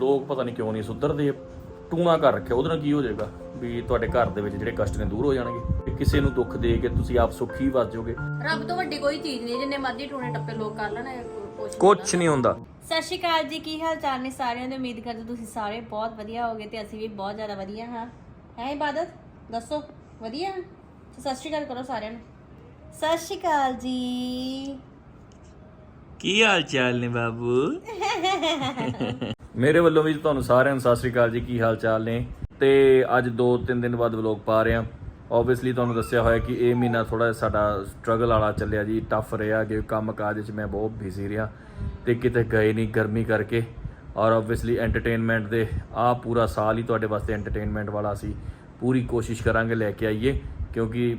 ਲੋਕ ਪਤਾ ਨਹੀਂ ਕਿਉਂ ਨਹੀਂ ਸੁਧਰਦੇ ਟੂਣਾ ਕਰ ਰੱਖਿਆ ਉਹਦੇ ਨਾਲ ਕੀ ਹੋ ਜਾਏਗਾ? ਵੀ ਤੁਹਾਡੇ ਘਰ ਦੇ ਵਿੱਚ ਜਿਹੜੇ ਕਸ਼ਟ ਨੇ ਦੂਰ ਹੋ ਜਾਣਗੇ। ਤੇ ਕਿਸੇ ਨੂੰ ਦੁੱਖ ਦੇ ਕੇ ਤੁਸੀਂ ਆਪ ਸੁਖੀ ਵੱਜ ਜਾਓਗੇ। ਰੱਬ ਤੋਂ ਵੱਡੀ ਕੋਈ ਚੀਜ਼ ਨਹੀਂ ਜਿੰਨੇ ਮਰਜ਼ੀ ਟੂਣੇ ਟੱਪੇ ਲੋਕ ਕਰ ਲੈਣ ਕੁਝ ਨਹੀਂ ਹੁੰਦਾ। ਸਤਿ ਸ਼੍ਰੀ ਅਕਾਲ ਜੀ ਕੀ ਹਾਲ ਚਾਲ ਨੇ ਸਾਰਿਆਂ ਦੇ? ਉਮੀਦ ਕਰਦੇ ਤੁਸੀਂ ਸਾਰੇ ਬਹੁਤ ਵਧੀਆ ਹੋਗੇ ਤੇ ਅਸੀਂ ਵੀ ਬਹੁਤ ਜ਼ਿਆਦਾ ਵਧੀਆ ਹਾਂ। ਹੈ ਇਬਾਦਤ? ਦੱਸੋ ਵਧੀਆ ਸਤਿ ਸ਼੍ਰੀ ਅਕਾਲ ਕਰੋ ਸਾਰਿਆਂ ਨੂੰ। ਸਤਿ ਸ਼੍ਰੀ ਅਕਾਲ ਜੀ। ਕੀ ਹਾਲ ਚਾਲ ਨੇ ਬਾਬੂ? ਮੇਰੇ ਵੱਲੋਂ ਵੀ ਤੁਹਾਨੂੰ ਸਾਰਿਆਂ ਨੂੰ ਸਤਿ ਸ੍ਰੀ ਅਕਾਲ ਜੀ, ਕੀ ਹਾਲ ਚਾਲ ਨੇ? ਤੇ ਅੱਜ 2-3 ਦਿਨ ਬਾਅਦ ਵਲੌਗ ਪਾ ਰਿਹਾ ਹਾਂ। ਆਬਵੀਅਸਲੀ ਤੁਹਾਨੂੰ ਦੱਸਿਆ ਹੋਇਆ ਕਿ ਇਹ ਮਹੀਨਾ ਥੋੜਾ ਸਾਡਾ ਸਟਰਗਲ ਵਾਲਾ ਚੱਲਿਆ ਜੀ ਟਫ ਰਿਹਾ ਕਿ ਕੰਮ ਕਾਜ ਵਿੱਚ ਮੈਂ ਬਹੁਤ ਬਿਜ਼ੀ ਰਿਹਾ ਤੇ ਕਿਤੇ ਗਏ ਨਹੀਂ ਗਰਮੀ ਕਰਕੇ। ਔਰ ਆਬਵੀਅਸਲੀ ਐਂਟਰਟੇਨਮੈਂਟ ਦੇ ਆ ਪੂਰਾ ਸਾਲ ਹੀ ਤੁਹਾਡੇ ਵਾਸਤੇ ਐਂਟਰਟੇਨਮੈਂਟ ਵਾਲਾ ਸੀ। ਪੂਰੀ ਕੋਸ਼ਿਸ਼ ਕਰਾਂਗੇ ਲੈ ਕੇ ਆਈਏ, ਕਿਉਂਕਿ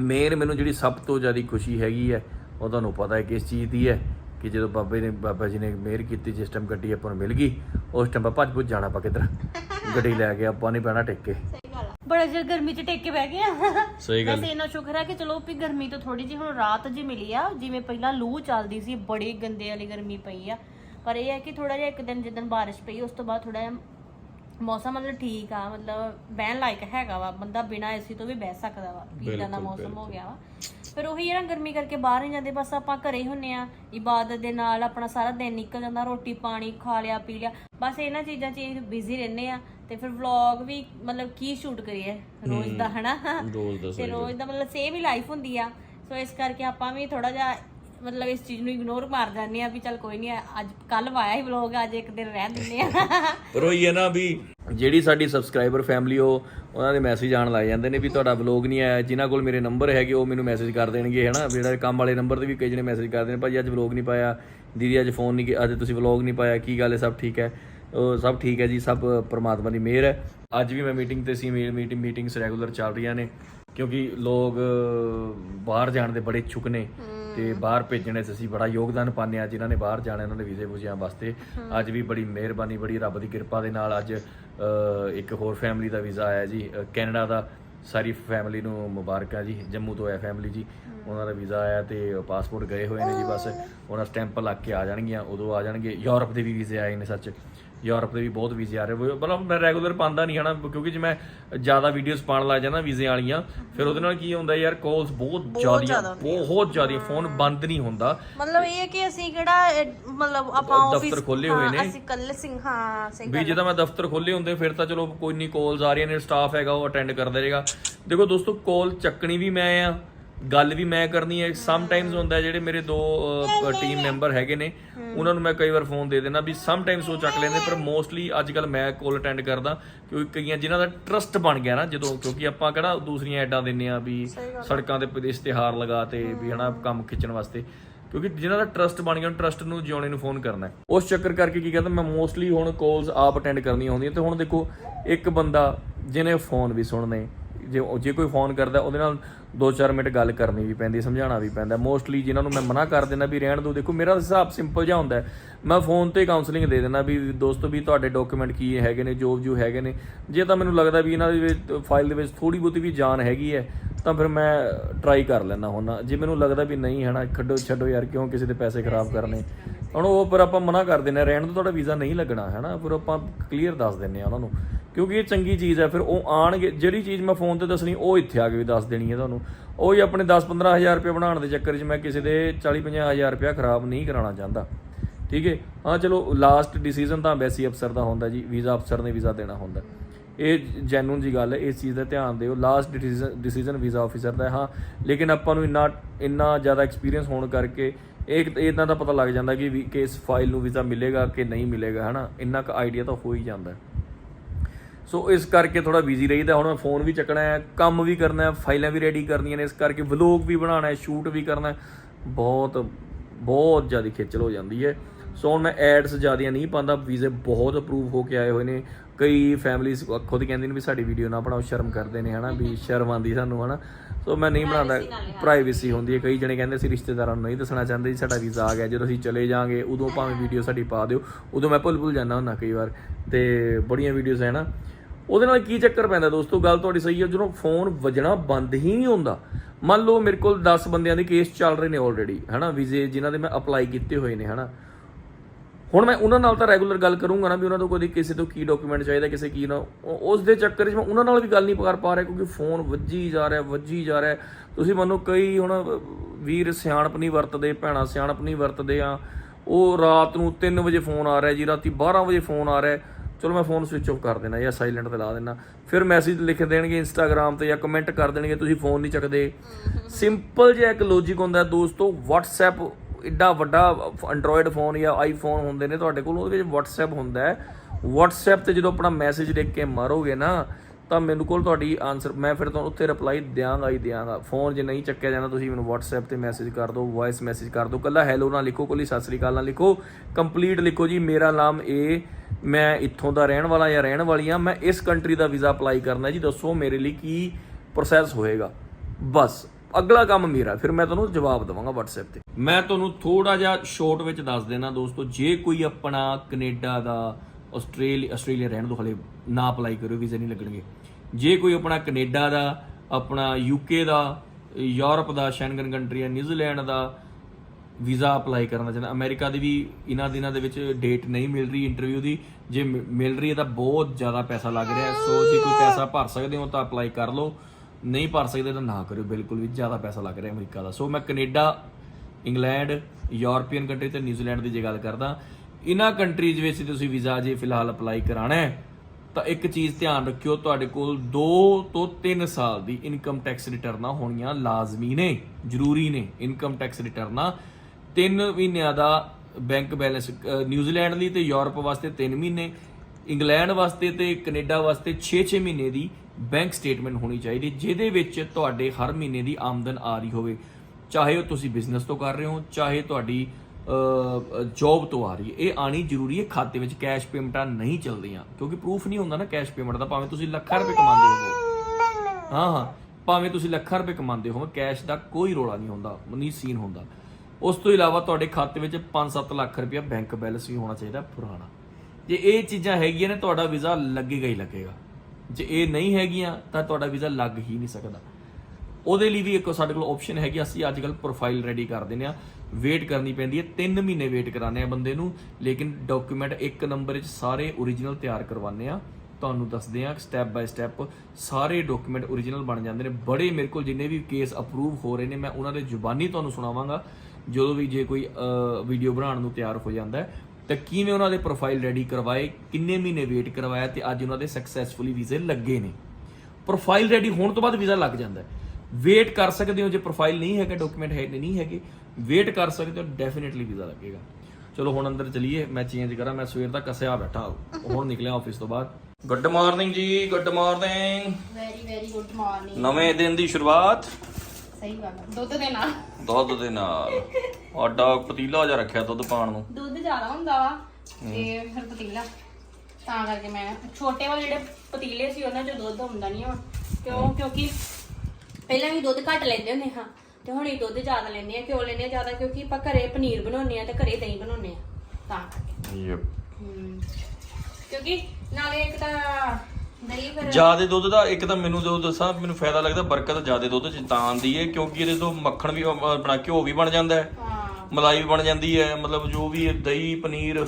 ਮੇਨ ਮੈਨੂੰ ਜਿਹੜੀ ਸਭ ਤੋਂ ਜ਼ਿਆਦਾ ਖੁਸ਼ੀ ਹੈਗੀ ਹੈ, ਉਹ ਤੁਹਾਨੂੰ ਪਤਾ ਹੈ ਕਿਸ ਚੀਜ਼ ਦੀ ਹੈ। ਕਿ ਜਦੋਂ ਬਾਬੇ ਨੇ ਬਾਬਾ ਜੀ ਨੇ ਮਿਹਰ ਕੀਤੀ ਜਿਸ ਟਾਈਮ ਗੱਡੀ ਆਪਾਂ ਨੂੰ ਮਿਲ ਗਈ ਉਸ ਟਾਈਮ ਆਪਾਂ ਭੱਜ ਭੁੱਜ ਜਾਣਾ ਆਪਾਂ ਕਿੱਧਰ? ਗੱਡੀ ਲੈ ਕੇ ਆਪਾਂ ਨਹੀਂ ਪੈਣਾ ਟਿੱਕੇ। ਬੜਾ ਜਿਹਾ ਗਰਮੀ 'ਚ ਟੇਕ ਕੇ ਬਹਿ ਗਏ ਆ। ਸਹੀ ਗੱਲ। ਵੈਸੇ ਇੰਨਾ ਸ਼ੁਕਰ ਹੈ ਕਿ ਚਲੋ ਵੀ ਗਰਮੀ ਤੋਂ ਥੋੜੀ ਜਿਹੀ ਹੁਣ ਰਾਤ ਜੀ ਮਿਲੀ ਆ। ਜਿਵੇਂ ਪਹਿਲਾਂ ਲੂ ਚੱਲਦੀ ਸੀ ਬੜੀ ਗੰਦੇ ਵਾਲੀ ਗਰਮੀ ਪਈ ਆ। ਪਰ ਇਹ ਹੈ ਕਿ ਥੋੜਾ ਜਿਹਾ ਇੱਕ ਦਿਨ ਜਿੱਦਣ ਬਾਰਿਸ਼ ਪਈ ਉਸ ਤੋਂ ਬਾਅਦ ਥੋੜਾ ਜਿਹਾ ਮੌਸਮ ਮਤਲਬ ਠੀਕ ਆ ਮਤਲਬ ਬਹਿਣ ਲਾਇਕ ਹੈਗਾ ਵਾ ਬੰਦਾ ਬਿਨਾ ਏਸੀ ਤੋਂ ਵੀ ਬਹਿ ਸਕਦਾ ਵਾ ਇਦਾਂ ਦਾ ਮੌਸਮ ਹੋ ਗਿਆ ਵਾ। ਫਿਰ ਉਹੀ ਨਾ ਗਰਮੀ ਕਰਕੇ ਬਾਹਰ ਨਹੀਂ ਜਾਂਦੇ ਬਸ ਆਪਾਂ ਘਰੇ ਹੀ ਹੁੰਨੇ ਆ ਇਬਾਦਤ ਦੇ ਨਾਲ ਆਪਣਾ ਸਾਰਾ ਦਿਨ ਨਿਕਲ ਜਾਂਦਾ ਰੋਟੀ ਪਾਣੀ ਖਾ ਲਿਆ ਪੀ ਲਿਆ ਬਸ ਇਹਨਾਂ ਚੀਜ਼ਾਂ 'ਚ ਹੀ ਬਿਜ਼ੀ ਰਹਿੰਦੇ ਆ ਤੇ ਫਿਰ ਵਲੌਗ ਵੀ ਮਤਲਬ ਕੀ ਸ਼ੂਟ ਕਰੀਏ ਰੋਜ਼ ਦਾ ਹਨਾ? ਰੋਜ਼ ਦਾ ਤੇ ਰੋਜ਼ ਦਾ ਮਤਲਬ ਸੇਮ ਹੀ ਲਾਈਫ ਹੁੰਦੀ ਆ ਸੋ ਇਸ ਕਰਕੇ ਆਪਾਂ ਵੀ ਥੋੜਾ ਜਿਹਾ ਮਤਲਬ ਇਸ ਚੀਜ਼ ਨੂੰ ਇਗਨੋਰ ਮਾਰ ਜਾਂਦੇ ਆ ਵੀ ਚੱਲ ਕੋਈ ਨਹੀਂ ਅੱਜ ਕੱਲ ਵਾਇਆ ਹੀ ਵਲੌਗ ਅੱਜ ਇੱਕ ਦਿਨ ਰਹਿ ਦਿੰਦੇ ਆ ਪਰ ਉਹ ਹੀ ਹੈ ਨਾ ਵੀ ਜਿਹੜੀ ਸਾਡੀ ਸਬਸਕ੍ਰਾਈਬਰ ਫੈਮਿਲੀ ਉਹ ਉਹਨਾਂ ਦੇ ਮੈਸੇਜ ਆਣ ਲੱਗ ਜਾਂਦੇ ਨੇ ਵੀ ਤੁਹਾਡਾ ਵਲੌਗ ਨਹੀਂ ਆਇਆ, ਜਿਨ੍ਹਾਂ ਕੋਲ ਮੇਰੇ ਨੰਬਰ ਹੈਗੇ, ਉਹ ਮੈਨੂੰ ਮੈਸੇਜ ਕਰ ਦੇਣਗੇ, ਹਨਾ? ਜਿਹੜਾ ਕੰਮ ਵਾਲੇ ਨੰਬਰ ਤੇ ਵੀ ਕਈ ਜਣੇ ਮੈਸੇਜ ਕਰਦੇ ਨੇ ਭਾਜੀ ਅੱਜ ਵਲੌਗ ਨਹੀਂ ਪਾਇਆ, ਦੀਦੀ ਅੱਜ ਫੋਨ ਨਹੀਂ ਕੀ- ਅੱਜ ਤੁਸੀਂ ਵਲੌਗ ਨਹੀਂ ਪਾਇਆ, ਕੀ ਗੱਲ ਹੈ, ਸਭ ਠੀਕ ਹੈ? ਉਹ ਸਭ ਠੀਕ ਹੈ ਜੀ, ਸਭ ਪਰਮਾਤਮਾ ਦੀ ਮਿਹਰ ਹੈ। ਅੱਜ ਵੀ ਮੈਂ ਮੀਟਿੰਗ ਤੇ ਸੀ ਮੀਟਿੰਗ ਮੀਟਿੰਗਸ ਰੈਗੂਲਰ ਚੱਲ ਰਹੀਆਂ ਨੇ, ਕਿਉਂਕਿ ਲੋਕ ਬਾਹਰ ਜਾਣ ਦੇ ਬੜੇ ਇਛੁਕ ਨੇ। ਤੇ ਬਾਹਰ ਭੇਜਣੇ 'ਚ ਅਸੀਂ ਬੜਾ ਯੋਗਦਾਨ ਪਾਉਂਦੇ ਆ ਜਿਨ੍ਹਾਂ ਨੇ ਬਾਹਰ ਜਾਣਾ ਉਹਨਾਂ ਦੇ ਵੀਜ਼ੇ ਵੂਜ਼ਿਆਂ ਵਾਸਤੇ। ਅੱਜ ਵੀ ਬੜੀ ਮਿਹਰਬਾਨੀ ਬੜੀ ਰੱਬ ਦੀ ਕਿਰਪਾ ਦੇ ਨਾਲ ਅੱਜ ਇੱਕ ਹੋਰ ਫੈਮਿਲੀ ਦਾ ਵੀਜ਼ਾ ਆਇਆ ਜੀ ਕੈਨੇਡਾ ਦਾ। ਸਾਰੀ ਫੈਮਿਲੀ ਨੂੰ ਮੁਬਾਰਕਾਂ ਜੀ ਜੰਮੂ ਤੋਂ ਆਇਆ ਫੈਮਿਲੀ ਜੀ। ਉਹਨਾਂ ਦਾ ਵੀਜ਼ਾ ਆਇਆ ਤੇ ਪਾਸਪੋਰਟ ਗਏ ਹੋਏ ਨੇ ਜੀ ਬਸ। ਉਹਨਾਂ ਸਟੈਂਪ ਲੱਗ ਕੇ ਆ ਜਾਣਗੀਆਂ ਉਦੋਂ ਆ ਜਾਣਗੇ। ਯੂਰਪ ਦੇ ਵੀ ਵੀਜ਼ੇ ਆਏ ਨੇ ਸੱਚ। ਯੂਰਪ ਦੇ ਵੀ ਬਹੁਤ ਵੀਜ਼ੇ ਆ ਰਹੇ ਮਤਲਬ ਮੈਂ ਰੈਗੂਲਰ ਪਾਉਂਦਾ ਨਹੀਂ ਹਨਾ ਕਿਉਂਕਿ ਜੇ ਮੈਂ ਜ਼ਿਆਦਾ ਵੀਡੀਓਜ਼ ਪਾਉਣ ਲੱਗ ਜਾਂਦਾ ਵੀਜ਼ੇ ਵਾਲੀਆਂ ਫਿਰ ਉਹਦੇ ਨਾਲ ਕੀ ਹੁੰਦਾ ਯਾਰ ਕਾਲਸ ਬਹੁਤ ਜ਼ਿਆਦੀਆਂ ਬਹੁਤ ਜ਼ਿਆਦੀਆਂ ਫੋਨ ਬੰਦ ਨਹੀਂ ਹੁੰਦਾ। ਮਤਲਬ ਇਹ ਹੈ ਕਿ ਅਸੀਂ ਕਿਹੜਾ ਮਤਲਬ ਆਪਾਂ ਆਫਿਸ ਦਫ਼ਤਰ ਖੋਲੇ ਹੋਏ ਨੇ। ਅਸੀਂ ਕੱਲ ਸਿੰਘ ਹਾਂ ਸਹੀ ਵੀ ਜਦੋਂ ਮੈਂ ਦਫ਼ਤਰ ਖੋਲੇ ਹੁੰਦੇ ਫਿਰ ਤਾਂ ਚਲੋ ਕੋਈ ਨਹੀਂ ਕਾਲਸ ਆ ਰਹੀਆਂ ਨੇ ਸਟਾਫ ਹੈਗਾ ਉਹ ਅਟੈਂਡ ਕਰਦਾ ਰਹੇਗਾ। ਦੇਖੋ ਦੋਸਤੋ ਕਾਲ ਚੱਕਣੀ ਵੀ ਮੈਂ ਆ ਗੱਲ ਵੀ ਮੈਂ ਕਰਨੀ ਹੈ। ਸਮ ਟਾਈਮਸ ਹੁੰਦਾ ਜਿਹੜੇ ਮੇਰੇ ਦੋ ਟੀਮ ਮੈਂਬਰ ਹੈਗੇ ਨੇ ਉਹਨਾਂ ਨੂੰ ਮੈਂ ਕਈ ਵਾਰ ਫੋਨ ਦੇ ਦੇਣਾ ਵੀ ਸਮ ਟਾਈਮਸ ਉਹ ਚੱਕ ਲੈਂਦੇ ਪਰ ਮੋਸਟਲੀ ਅੱਜ ਕੱਲ ਮੈਂ ਕਾਲ ਅਟੈਂਡ ਕਰਦਾ ਕਿਉਂਕਿ ਕਈਆਂ ਜਿਨ੍ਹਾਂ ਦਾ ਟਰਸਟ ਬਣ ਗਿਆ ਨਾ ਜਦੋਂ ਕਿਉਂਕਿ ਆਪਾਂ ਕਿਹੜਾ ਦੂਸਰੀਆਂ ਐਡਾਂ ਦਿੰਨੇ ਆ ਵੀ ਸੜਕਾਂ ਤੇ ਇਸ਼ਤਿਹਾਰ ਲਗਾ ਤੇ ਵੀ ਹਨਾ ਕੰਮ ਖਿੱਚਣ ਵਾਸਤੇ। ਕਿਉਂਕਿ ਜਿਨ੍ਹਾਂ ਦਾ ਟਰਸਟ ਬਣ ਗਿਆ ਟਰਸਟ ਨੂੰ ਜਿਉਣੇ ਨੂੰ ਫੋਨ ਕਰਨਾ। ਉਸ ਚੱਕਰ ਕਰਕੇ ਕੀ ਕਹਿੰਦਾ ਮੈਂ ਮੋਸਟਲੀ ਹੁਣ ਕਾਲਸ ਆਪ ਅਟੈਂਡ ਕਰਨੀਆਂ ਹੁੰਦੀਆਂ ਤੇ ਹੁਣ ਦੇਖੋ ਇੱਕ ਬੰਦਾ ਜਿਹਨੇ ਫੋਨ ਵੀ ਸੁਣਨੇ ਜੇ ਜੇ ਕੋਈ ਫੋਨ ਕਰਦਾ, ਉਹਦੇ ਨਾਲ 2-4 ਮਿੰਟ ਗੱਲ ਕਰਨੀ ਵੀ ਪੈਂਦੀ, ਸਮਝਾਉਣਾ ਵੀ ਪੈਂਦਾ। ਮੋਸਟਲੀ ਜਿਨ੍ਹਾਂ ਨੂੰ ਮੈਂ ਮਨਾ ਕਰ ਦਿੰਦਾ ਵੀ ਰਹਿਣ ਦਿਓ ਦੇਖੋ ਮੇਰਾ ਹਿਸਾਬ ਸਿੰਪਲ ਜਿਹਾ ਹੁੰਦਾ ਮੈਂ ਫੋਨ ਤੇ ਕਾਉਂਸਲਿੰਗ ਦੇ ਦਿੰਦਾ ਵੀ, ਦੋਸਤੋ, ਵੀ ਤੁਹਾਡੇ ਡਾਕੂਮੈਂਟ ਕੀ ਹੈਗੇ ਨੇ ਜੋਬ ਜੋ ਹੈਗੇ ਨੇ? ਜੇ ਤਾਂ ਮੈਨੂੰ ਲੱਗਦਾ ਵੀ ਇਹਨਾਂ ਦੇ ਵਿੱਚ ਫਾਈਲ ਦੇ ਵਿੱਚ ਥੋੜੀ ਬਹੁਤੀ ਵੀ ਜਾਨ ਹੈਗੀ ਹੈ ਤਾਂ ਫਿਰ ਮੈਂ ਟਰਾਈ ਕਰ ਲੈਣਾ ਹੁੰਦਾ ਜੇ ਮੈਨੂੰ ਲੱਗਦਾ ਵੀ ਨਹੀਂ ਹੈ ਨਾ ਛੱਡੋ ਛੱਡੋ ਯਾਰ ਕਿਉਂ ਕਿਸੇ ਦੇ ਪੈਸੇ ਖਰਾਬ ਕਰਨੇ? ਹੁਣ ਉਹ ਪਰ ਆਪਾਂ ਮਨਾ ਕਰ ਹਾਂ ਰਹਿਣ ਤੋਂ ਤੁਹਾਡਾ ਵੀਜ਼ਾ ਨਹੀਂ ਲੱਗਣਾ ਹੈ ਨਾ ਫਿਰ ਆਪਾਂ ਕਲੀਅਰ ਦੱਸ ਦਿੰਦੇ ਆ ਉਹਨਾਂ ਨੂੰ। ਕਿਉਂਕਿ ਇਹ ਚੰਗੀ ਚੀਜ਼ ਹੈ ਫਿਰ ਉਹ ਆਣਗੇ। ਜਿਹੜੀ ਚੀਜ਼ ਮੈਂ ਫੋਨ ਤੇ ਦੱਸਣੀ ਉਹ ਇੱਥੇ ਆ ਕੇ ਵੀ ਦੱਸ ਦੇਣੀ ਹੈ ਤੁਹਾਨੂੰ। ਉਹ ਹੀ ਆਪਣੇ 10 ਹਜ਼ਾਰ ਰੁਪਏ ਬਣਾਉਣ ਦੇ ਚੱਕਰ 'ਚ ਮੈਂ ਕਿਸੇ ਦੇ 40 ਹਜ਼ਾਰ ਰੁਪਏ ਖਰਾਬ ਨਹੀਂ ਕਰਾਉਣਾ ਚਾਹੁੰਦਾ। ਠੀਕ ਹੈ? ਹਾਂ ਚਲੋ ਲਾਸਟ ਡਿਸੀਜਨ ਤਾਂ ਐਮਬੈਸੀ ਅਫਸਰ ਦਾ ਹੁੰਦਾ ਜੀ ਵੀਜ਼ਾ ਅਫਸਰ ਨੇ ਵੀਜ਼ਾ ਦੇਣਾ ਹੁੰਦਾ। ਇਹ ਜੈਨੂਨ ਜੀ ਗੱਲ ਹੈ, ਇਸ ਚੀਜ਼ ਦਾ ਧਿਆਨ ਦਿਓ। ਲਾਸਟ ਡਿਸੀਜਨ ਵੀਜ਼ਾ ਆਫੀਸਰ ਦਾ ਹਾਂ ਲੇਕਿਨ ਆਪਾਂ ਨੂੰ ਇੰਨਾ ਇੰਨਾ ਜ਼ਿਆਦਾ ਐਕਸਪੀਰੀਅੰਸ ਹੋਣ ਕਰਕੇ ਇਹ ਇਦਾਂ ਦਾ ਪਤਾ ਲੱਗ ਜਾਂਦਾ ਕਿ ਵੀ ਕਿ ਫਾਈਲ ਨੂੰ ਵੀਜ਼ਾ ਮਿਲੇਗਾ ਕਿ ਨਹੀਂ ਮਿਲੇਗਾ, ਹਨਾ? ਇੰਨਾ ਕੁ ਆਈਡੀਆ ਤਾਂ ਹੋ ਹੀ ਜਾਂਦਾ। ਸੋ ਇਸ ਕਰਕੇ ਥੋੜਾ ਬਿਜ਼ੀ ਰਹੀਦਾ। ਹੁਣ ਮੈਂ ਫੋਨ ਵੀ ਚੱਕਣਾ ਹੈ, ਕੰਮ ਵੀ ਕਰਨਾ ਹੈ, ਫਾਈਲਾਂ ਵੀ ਰੈਡੀ ਕਰਨੀਆਂ ਨੇ, ਇਸ ਕਰਕੇ ਵਲੌਗ ਵੀ ਬਣਾਉਣਾ ਹੈ ਸ਼ੂਟ ਵੀ ਕਰਨਾ ਹੈ। ਬਹੁਤ ਬਹੁਤ ਜ਼ਿਆਦਾ ਖੇਚਲ ਹੋ ਜਾਂਦੀ ਹੈ। ਸੋ ਹੁਣ ਮੈਂ ਐਡਸ ਜ਼ਿਆਦੀਆਂ ਨਹੀਂ ਪਾਉਂਦਾ ਵੀਜ਼ੇ ਬਹੁਤ ਅਪਰੂਵ ਹੋ ਕੇ ਆਏ ਹੋਏ ਨੇ। ਕਈ ਫੈਮਲੀਜ਼ ਖੁਦ ਕਹਿੰਦੇ ਨੇ ਵੀ ਸਾਡੀ ਵੀਡੀਓ ਨਾ ਬਣਾਓ ਸ਼ਰਮ ਕਰਦੇ ਨੇ ਹਨਾ ਵੀ ਸ਼ਰਮ ਆਉਂਦੀ ਸਾਨੂੰ ਹਨਾ। ਸੋ ਮੈਂ ਨਹੀਂ ਬਣਾਉਂਦਾ ਪ੍ਰਾਈਵੇਸੀ ਹੁੰਦੀ ਹੈ। ਕਈ ਜਣੇ ਕਹਿੰਦੇ ਅਸੀਂ ਰਿਸ਼ਤੇਦਾਰਾਂ ਨੂੰ ਨਹੀਂ ਦੱਸਣਾ ਚਾਹੁੰਦੇ ਜੀ ਸਾਡਾ ਵੀਜ਼ਾ ਆ ਗਿਆ ਜਦੋਂ ਅਸੀਂ ਚਲੇ ਜਾਾਂਗੇ ਉਦੋਂ ਭਾਵੇਂ ਵੀਡੀਓ ਸਾਡੀ ਪਾ ਦਿਓ ਉਦੋਂ ਮੈਂ ਭੁੱਲ ਭੁੱਲ ਜਾਂਦਾ ਹੁੰਦਾ ਕਈ ਵਾਰ। ਤੇ ਬੜੀਆਂ ਵੀਡੀਓਜ਼ ਹੈ ਨਾ। ਉਹਦੇ ਨਾਲ ਕੀ ਚੱਕਰ ਪੈਂਦਾ ਦੋਸਤੋ? ਗੱਲ ਤੁਹਾਡੀ ਸਹੀ ਹੈ ਜਦੋਂ ਫੋਨ ਵੱਜਣਾ ਬੰਦ ਹੀ ਨਹੀਂ ਹੁੰਦਾ। ਮੰਨ ਲਓ ਮੇਰੇ ਕੋਲ 10 ਬੰਦਿਆਂ ਦੇ ਕੇਸ ਚੱਲ ਰਹੇ ਨੇ ਆਲਰੇਡੀ ਹਨਾ ਵੀਜ਼ੇ ਜਿਨ੍ਹਾਂ ਦੇ ਮੈਂ ਅਪਲਾਈ ਕੀਤੇ ਹੋਏ ਨੇ ਹਨਾ। ਹੁਣ ਮੈਂ ਉਹਨਾਂ ਨਾਲ ਤਾਂ ਰੈਗੂਲਰ ਗੱਲ ਕਰੂੰਗਾ ਨਾ ਵੀ ਉਹਨਾਂ ਤੋਂ ਕੋਈ ਕਿਸੇ ਤੋਂ ਕੀ ਡਾਕੂਮੈਂਟ ਚਾਹੀਦਾ ਕਿਸੇ ਕੀ ਨਾ। ਉਸ ਦੇ ਚੱਕਰ 'ਚ ਮੈਂ ਉਹਨਾਂ ਨਾਲ ਵੀ ਗੱਲ ਨਹੀਂ ਕਰ ਪਾ ਰਿਹਾ ਕਿਉਂਕਿ ਫੋਨ ਵੱਜੀ ਜਾ ਰਿਹਾ ਵੱਜੀ ਜਾ ਰਿਹਾ। ਤੁਸੀਂ ਮੰਨੋ ਕਈ ਹੁਣ ਵੀਰ ਸਿਆਣਪ ਨਹੀਂ ਵਰਤਦੇ ਭੈਣਾਂ ਸਿਆਣਪ ਨਹੀਂ ਵਰਤਦੇ ਆ। ਉਹ ਰਾਤ ਨੂੰ 3 ਵਜੇ ਫੋਨ ਆ ਰਿਹਾ ਜੀ ਰਾਤੀ 12 ਵਜੇ ਫੋਨ ਆ ਰਿਹਾ। ਚਲੋ ਮੈਂ ਫੋਨ ਸਵਿਚ ਆਫ ਕਰ ਦੇਣਾ ਜਾਂ ਸਾਇਲੈਂਟ ਤੇ ਲਾ ਦੇਣਾ ਫਿਰ ਮੈਸੇਜ ਲਿਖ ਦੇਣਗੇ ਇੰਸਟਾਗ੍ਰam ਤੇ ਜਾਂ ਕਮੈਂਟ ਕਰ ਦੇਣਗੇ ਤੁਸੀਂ ਫੋਨ ਨਹੀਂ ਚੱਕਦੇ। ਸਿੰਪਲ ਜਿਹਾ ਇੱਕ ਲੌਜੀਕ ਹੁੰਦਾ ਦੋਸਤੋ WhatsApp ਇੱਡਾ ਵੱਡਾ ਐਂਡਰੋਇਡ ਫੋਨ ਜਾਂ ਆਈਫੋਨ ਹੁੰਦੇ ਨੇ ਤੁਹਾਡੇ ਕੋਲ, ਉਹਦੇ ਵਿੱਚ WhatsApp ਹੁੰਦਾ ਹੈ। WhatsApp ਤੇ ਜਦੋਂ ਆਪਣਾ ਮੈਸੇਜ ਲਿਖ ਕੇ ਮਾਰੋਗੇ ਨਾ, ਤਾਂ ਮੈਨੂੰ ਕੋਲ ਤੁਹਾਡੀ ਆਨਸਰ ਮੈਂ ਫਿਰ ਤੁਹਾਨੂੰ ਉੱਥੇ ਰਿਪਲਾਈ ਦਿਆਂਗਾ ਹੀ ਦਿਆਂਗਾ। ਫੋਨ ਜੇ ਨਹੀਂ ਚੱਕਿਆ ਜਾਂਦਾ, ਤੁਸੀਂ ਮੈਨੂੰ WhatsApp ਤੇ ਮੈਸੇਜ ਕਰ ਦਿਓ ਵੌਇਸ ਮੈਸੇਜ ਕਰ ਦਿਓ। ਕੱਲਾ ਹੈਲੋ ਨਾ ਲਿਖੋ, ਕੱਲੀ ਸਤਿ ਸ੍ਰੀ ਅਕਾਲ ਨਾ ਲਿਖੋ। ਕੰਪਲੀਟ ਲਿਖੋ ਜੀ, ਮੇਰਾ ਨਾਮ ਇਹ ਮੈਂ ਇੱਥੋਂ ਦਾ ਰਹਿਣ ਵਾਲਾ ਜਾਂ ਰਹਿਣ ਵਾਲੀ ਆ ਮੈਂ ਇਸ ਕੰਟਰੀ ਦਾ ਵੀਜ਼ਾ ਅਪਲਾਈ ਕਰਨਾ ਜੀ। ਦੱਸੋ ਮੇਰੇ ਲਈ ਕੀ ਪ੍ਰੋਸੈਸ ਹੋਏਗਾ। ਬਸ, ਅਗਲਾ ਕੰਮ ਮੇਰਾ, ਫਿਰ ਮੈਂ ਤੁਹਾਨੂੰ ਜਵਾਬ ਦਵਾਂਗਾ WhatsApp ਤੇ। ਮੈਂ ਤੁਹਾਨੂੰ ਥੋੜਾ ਜਿਹਾ ਸ਼ੋਰਟ ਵਿੱਚ ਦੱਸ ਦੇਣਾ ਦੋਸਤੋ, ਜੇ ਕੋਈ ਆਪਣਾ ਕੈਨੇਡਾ ਦਾ ਆਸਟ੍ਰੇਲੀਆ ਆਸਟ੍ਰੇਲੀਆ ਰਹਿਣ ਤੋਂ ਹਲੇ ਨਾ ਅਪਲਾਈ ਕਰਿਓ, ਵੀਜ਼ੇ ਨਹੀਂ ਲੱਗਣਗੇ। ਜੇ ਕੋਈ ਆਪਣਾ ਕੈਨੇਡਾ ਦਾ, ਆਪਣਾ ਯੂਕੇ ਦਾ, ਯੂਰਪ ਦਾ ਸ਼ੈਂਗਨ ਕੰਟਰੀ ਨਿਊਜ਼ੀਲੈਂਡ ਦਾ ਵੀਜ਼ਾ ਅਪਲਾਈ ਕਰਨਾ ਚਾਹੁੰਦਾ, ਅਮਰੀਕਾ ਦੀ ਵੀ ਇਹਨਾਂ ਦਿਨਾਂ ਦੇ ਵਿੱਚ ਡੇਟ ਨਹੀਂ ਮਿਲ ਰਹੀ ਇੰਟਰਵਿਊ ਦੀ। ਜੇ ਮਿਲ ਰਹੀ ਹੈ ਤਾਂ ਬਹੁਤ ਜ਼ਿਆਦਾ ਪੈਸਾ ਲੱਗ ਰਿਹਾ ਸੋ ਜੇ ਕੋਈ ਪੈਸਾ ਭਰ ਸਕਦੇ ਹੋ ਤਾਂ ਅਪਲਾਈ ਕਰ ਲਓ। ਨਹੀਂ ਭਰ ਸਕਦੇ ਤਾਂ ਨਾ ਕਰਿਓ, ਬਿਲਕੁਲ ਵੀ ਜ਼ਿਆਦਾ ਪੈਸਾ ਲੱਗ ਰਿਹਾ ਅਮਰੀਕਾ ਦਾ। ਸੋ ਮੈਂ ਕੈਨੇਡਾ ਇੰਗਲੈਂਡ, ਯੂਰਪੀਅਨ ਕੰਟਰੀ ਤੇ ਨਿਊਜ਼ੀਲੈਂਡ ਦੀ ਜੇ ਗੱਲ ਕਰਦਾ ਇਹਨਾਂ ਕੰਟਰੀਜ਼ ਵਿੱਚ ਤੁਸੀਂ ਵੀਜ਼ਾ ਜੇ ਫਿਲਹਾਲ ਅਪਲਾਈ ਕਰਾਣਾ ਹੈ, ਤਾਂ ਇੱਕ ਚੀਜ਼ ਧਿਆਨ ਰੱਖਿਓ, ਤੁਹਾਡੇ ਕੋਲ 2 ਤੋਂ 3 ਸਾਲ ਦੀ ਇਨਕਮ ਟੈਕਸ ਰਿਟਰਨਾਂ ਹੋਣੀਆਂ ਲਾਜ਼ਮੀ ਨੇ, ਜ਼ਰੂਰੀ ਨੇ ਇਨਕਮ ਟੈਕਸ ਰਿਟਰਨਾਂ 3 ਮਹੀਨਿਆਂ ਦਾ ਬੈਂਕ ਬੈਲੈਂਸ ਨਿਊਜ਼ੀਲੈਂਡ ਲਈ ਤੇ ਯੂਰਪ ਵਾਸਤੇ 3 ਮਹੀਨੇ, ਇੰਗਲੈਂਡ ਵਾਸਤੇ ਤੇ ਕੈਨੇਡਾ ਵਾਸਤੇ 6-6 ਮਹੀਨੇ ਦੀ ਬੈਂਕ ਸਟੇਟਮੈਂਟ ਹੋਣੀ ਚਾਹੀਦੀ, ਜਿਹਦੇ ਵਿੱਚ ਤੁਹਾਡੇ ਹਰ ਮਹੀਨੇ ਦੀ ਆਮਦਨ ਆ ਰਹੀ ਹੋਵੇ। ਚਾਹੇ ਉਹ ਤੁਸੀਂ ਬਿਜ਼ਨਸ ਤੋਂ ਕਰ ਰਹੇ ਹੋ, ਚਾਹੇ ਤੁਹਾਡੀ ਜੌਬ ਤੋਂ ਆ ਰਹੀ ਹੈ, ਇਹ ਆਣੀ ਜ਼ਰੂਰੀ ਹੈ, ਖਾਤੇ ਵਿੱਚ ਕੈਸ਼ ਪੇਮੈਂਟਾਂ ਨਹੀਂ ਚੱਲਦੀਆਂ, ਕਿਉਂਕਿ ਪ੍ਰੂਫ ਨਹੀਂ ਹੁੰਦਾ ਨਾ ਕੈਸ਼ ਪੇਮੈਂਟ ਦਾ, ਭਾਵੇਂ ਤੁਸੀਂ ਲੱਖਾਂ ਰੁਪਏ ਕਮਾਉਂਦੇ ਹੋ ਹਾਂ ਹਾਂ, ਭਾਵੇਂ ਤੁਸੀਂ ਲੱਖਾਂ ਰੁਪਏ ਕਮਾਉਂਦੇ ਹੋ ਕੈਸ਼ ਦਾ ਕੋਈ ਰੋਲਾ ਨਹੀਂ ਹੁੰਦਾ, ਨਹੀਂ ਸੀਨ ਹੁੰਦਾ। ਉਸ ਤੋਂ ਇਲਾਵਾ ਤੁਹਾਡੇ ਖਾਤੇ ਵਿੱਚ 5-7 ਲੱਖ ਰੁਪਏ ਬੈਂਕ ਬੈਲੈਂਸ ਵੀ ਹੋਣਾ ਚਾਹੀਦਾ, ਪੁਰਾਣਾ। ਜੇ ਇਹ ਚੀਜ਼ਾਂ ਹੈਗੀਆਂ ਨੇ, ਤੁਹਾਡਾ ਵੀਜ਼ਾ ਲੱਗੇਗਾ ਹੀ ਲੱਗੇਗਾ। ਜੇ ਇਹ ਨਹੀਂ ਹੈਗੀਆਂ, ਤਾਂ ਤੁਹਾਡਾ ਵੀਜ਼ਾ ਲੱਗ ਹੀ ਨਹੀਂ ਸਕਦਾ। ਉਹਦੇ ਲਈ ਵੀ ਇੱਕ ਸਾਡੇ ਕੋਲ ਆਪਸ਼ਨ ਹੈਗੀ, ਅਸੀਂ ਅੱਜ ਕੱਲ ਪ੍ਰੋਫਾਈਲ ਰੈਡੀ ਕਰ ਦਿੰਦੇ ਆ ਵੇਟ ਕਰਨੀ ਪੈਂਦੀ ਹੈ 3 ਮਹੀਨੇ ਵੇਟ ਕਰਾਉਂਦੇ ਆ ਬੰਦੇ ਨੂੰ, ਲੇਕਿਨ ਡਾਕੂਮੈਂਟ ਇੱਕ ਨੰਬਰ ਵਿੱਚ ਸਾਰੇ ਓਰੀਜਨਲ ਤਿਆਰ ਕਰਵਾਉਂਦੇ ਆ ਤੁਹਾਨੂੰ ਦੱਸਦੇ ਆ ਸਟੈਪ ਬਾਈ ਸਟੈਪ ਸਾਰੇ ਡਾਕੂਮੈਂਟ ਓਰੀਜਨਲ ਬਣ ਜਾਂਦੇ ਨੇ। ਬੜੇ ਮੇਰੇ ਕੋਲ ਜਿੰਨੇ ਵੀ ਕੇਸ ਅਪਰੂਵ ਹੋ ਰਹੇ ਨੇ, ਮੈਂ ਉਹਨਾਂ ਦੇ ਜ਼ੁਬਾਨੀ ਤੁਹਾਨੂੰ ਸੁਣਾਵਾਂਗਾ। ਜਦੋਂ ਵੀ ਜੇ ਕੋਈ ਵੀਡੀਓ ਬਣਾਉਣ ਨੂੰ ਤਿਆਰ ਹੋ ਜਾਂਦਾ ਹੈ, ਤਾਂ ਕਿਵੇਂ ਉਹਨਾਂ ਦੇ ਪ੍ਰੋਫਾਈਲ ਰੈਡੀ ਕਰਵਾਏ, ਕਿੰਨੇ ਮਹੀਨੇ ਵੇਟ ਕਰਵਾਇਆ ਤੇ ਅੱਜ ਉਹਨਾਂ ਦੇ ਸਕਸੈਸਫੁਲੀ ਵੀਜ਼ੇ ਲੱਗੇ ਨੇ। ਪ੍ਰੋਫਾਈਲ ਰੈਡੀ ਹੋਣ ਤੋਂ ਬਾਅਦ ਵੀਜ਼ਾ ਲੱਗ ਜਾਂਦਾ ਹੈ। ਵੇਟ ਕਰ ਸਕਦੇ ਹੋ ਜੇ ਪ੍ਰੋਫਾਈਲ ਨਹੀਂ ਹੈਗਾ ਡਾਕੂਮੈਂਟ ਹੈ ਨਹੀਂ ਹੈਗੇ ਵੇਟ ਕਰ ਸਕਦੇ ਹੋ ਡੈਫੀਨਿਟਲੀ ਵੀਜ਼ਾ ਲੱਗੇਗਾ। ਚਲੋ ਹੁਣ ਅੰਦਰ ਚਲੀਏ ਮੈਂ ਚੇਂਜ ਕਰਾਂ ਮੈਂ ਸਵੇਰ ਦਾ ਕੱਸਿਆ ਬੈਠਾ ਹੁਣ ਨਿਕਲਿਆ ਆਫਿਸ ਤੋਂ ਬਾਅਦ। ਗੁੱਡ ਮਾਰਨਿੰਗ ਜੀ good morning very very good morning ਨਵੇਂ ਦਿਨ ਦੀ ਸ਼ੁਰੂਆਤ। ਸਹੀ ਗੱਲ। ਦੁੱਧ ਦੇ ਨਾਲ। ਦੁੱਧ ਦੇ ਨਾਲ। ਆਡਾ ਪਤੀਲਾ ਜਿਹਾ ਰੱਖਿਆ ਦੁੱਧ ਪਾਣ ਨੂੰ। ਦੁੱਧ ਜ਼ਿਆਦਾ ਹੁੰਦਾ ਵਾ ਤੇ ਫਿਰ ਪਤੀਲਾ। ਤਾਂ ਕਰਕੇ ਮੈਂ ਛੋਟੇ ਵਾਲੇ ਜਿਹੜੇ ਪਤੀਲੇ ਸੀ ਉਹਨਾਂ 'ਚ ਦੁੱਧ ਹੁੰਦਾ ਨਹੀਂ ਹੁਣ ਕਿਉਂ? ਕਿਉਂਕਿ ਪਹਿਲਾਂ ਵੀ ਦੁੱਧ ਘੱਟ ਲੈਂਦੇ ਹੁੰਦੇ ਹਾਂ ਤੇ ਹੁਣ ਇਹ ਦੁੱਧ ਜ਼ਿਆਦਾ ਲੈਂਦੇ ਆ ਕਿਉਂ ਲੈਂਦੇ ਆ ਜ਼ਿਆਦਾ ਕਿਉਂਕਿ ਆਪਾਂ ਘਰੇ ਪਨੀਰ ਬਣਾਉਂਦੇ ਆ ਤੇ ਘਰੇ ਦਹੀਂ ਬਣਾਉਂਦੇ ਆ ਤਾਂ ਕਰਕੇ। ਯਪ ਹਮ। ਕਿਉਂਕਿ ਨਾਲੇ ਇੱਕ ਤਾਂ ਦਹੀਂ ਫਿਰ ਜਿਆਦੇ ਦੁੱਧ ਦਾ ਇੱਕ ਤਾਂ ਮੈਨੂੰ ਜੋ ਦੱਸਾਂ ਮੈਨੂੰ ਫਾਇਦਾ ਲੱਗਦਾ ਬਰਕਤ ਜਿਆਦੇ ਦੁੱਧ ਚ ਤਾਂ ਆਉਂਦੀ ਹੈ ਕਿਉਂਕਿ ਇਹਦੇ ਤੋਂ ਮੱਖਣ ਵੀ ਅਹ, ਆਪਣਾ ਘਿਓ ਵੀ ਬਣ ਜਾਂਦਾ ਹੈ ਹਾਂ। ਮਲਾਈ ਵੀ ਬਣ ਜਾਂਦੀ ਹੈ ਮਤਲਬ ਜੋ ਵੀ ਹੈ, ਦਹੀਂ ਪਨੀਰ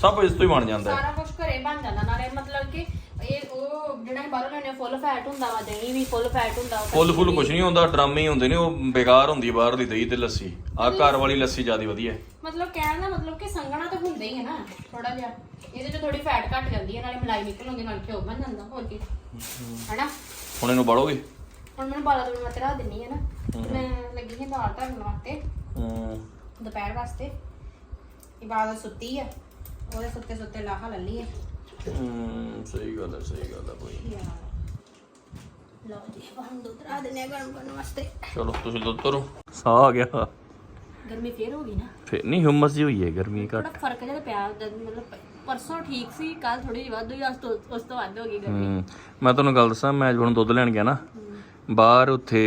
ਸਭ ਇਸ ਤੋਂ ਹੀ ਬਣ ਜਾਂਦਾ ਹੈ ਸਾਰਾ ਕੁਝ ਘਰੇ ਬਣ ਜਾਂਦਾ ਨਾਲੇ ਮਤਲਬ ਕਿ ਇਹ ਉਹ ਜਿਹੜਾ ਅਸੀਂ ਬਾਹਰੋਂ ਲੈਣੇ ਫੁੱਲ ਫੈਟ ਹੁੰਦਾ ਵਾ ਦਹੀਂ ਵੀ ਫੁੱਲ ਫੈਟ ਹੁੰਦਾ ਵਾ ਫੁੱਲ ਫੁੱਲ ਕੁਝ ਨਹੀਂ ਹੁੰਦਾ ਡਰਾਮੇ ਹੀ ਹੁੰਦੇ ਨੇ ਉਹ ਬੇਕਾਰ ਹੁੰਦੀ ਬਾਹਰ ਦੀ ਦਹੀਂ ਤੇ ਲੱਸੀ। ਆਹ ਘਰ ਵਾਲੀ ਲੱਸੀ ਜ਼ਿਆਦਾ ਵਧੀਆ ਹੈ। ਮਤਲਬ ਕਹਿਣ ਦਾ ਮਤਲਬ ਕਿ ਸੰਗਣਾ ਤਾਂ ਹੁੰਦਾ ਹੀ ਹੈ ਨਾ ਥੋੜਾ ਜਿਹਾ। ਇਹਦੇ ਚ ਥੋੜੀ ਫੈਟ ਘਟ ਜਾਂਦੀ ਹੈ ਨਾਲੇ ਮਲਾਈ ਨਿਕਲ ਆਉਂਦੀ ਨਾਲ ਘਿਓ ਬਣ ਜਾਂਦਾ ਹੋਰ ਕੀ। ਹੈਨਾ? ਹੁਣ ਇਹਨੂੰ ਬਾੜੋਗੇ ਹੁਣ ਮੈਨੂੰ ਬਾਲਾ ਤੋਂ ਮੈਂ ਤੇਰਾ ਦਿੰਨੀ ਹੈ ਨਾ। ਮੈਂ ਲੱਗੀ ਹਾਂ ਦਾਲ ਧਰਨ ਵਾਸਤੇ ਹੂੰ। ਦੁਪਹਿਰ ਵਾਸਤੇ। ਇਬਾਦਤ ਸੁੱਤੀ ਆ ਉਹਦੇ ਸੁੱਤੇ ਸੁੱਤੇ ਲਾਹਾ ਲੱਲੀ ਹੈ ਹੂੰ ਸਹੀ ਗੱਲ ਹੈ ਸਹੀ ਗੱਲ ਹੈ ਕੋਈ ਲਓ ਜੀ ਹੁਣ ਦੁੱਧ ਰਾ ਦਿੰਨੇ ਆ ਗਰਮ ਕਰਨ ਵਾਸਤੇ। ਚਲੋ ਤੁਸੀਂ ਦੁੱਧ ਸਾਹ ਆ ਗਿਆ। ਗਰਮੀ ਫੇਰ ਹੋ ਗਈ ਨਾ। ਫੇ ਨਹੀਂ ਹਿਊਮਸ ਜੀ ਹੋਈ ਹੈ ਗਰਮੀ ਘੱਟ। ਥੋੜਾ ਫ਼ਰਕ ਜਿਹਾ ਪਿਆ ਉਦੋਂ ਮਤਲਬ ਪਰਸੋਂ ਠੀਕ ਸੀ ਕੱਲ ਥੋੜੀ ਜਿਹੀ ਵੱਧ ਹੋਈ ਉਸ ਤੋਂ ਉਸ ਤੋਂ ਵੱਧ ਹੋ ਗਈ ਗਰਮੀ। ਹੂੰ ਮੈਂ ਤੁਹਾਨੂੰ ਗੱਲ ਦੱਸਾਂ ਮੈਂ ਜਦੋਂ ਦੁੱਧ ਲੈਣ ਗਿਆ ਨਾ ਬਾਹਰ ਉੱਥੇ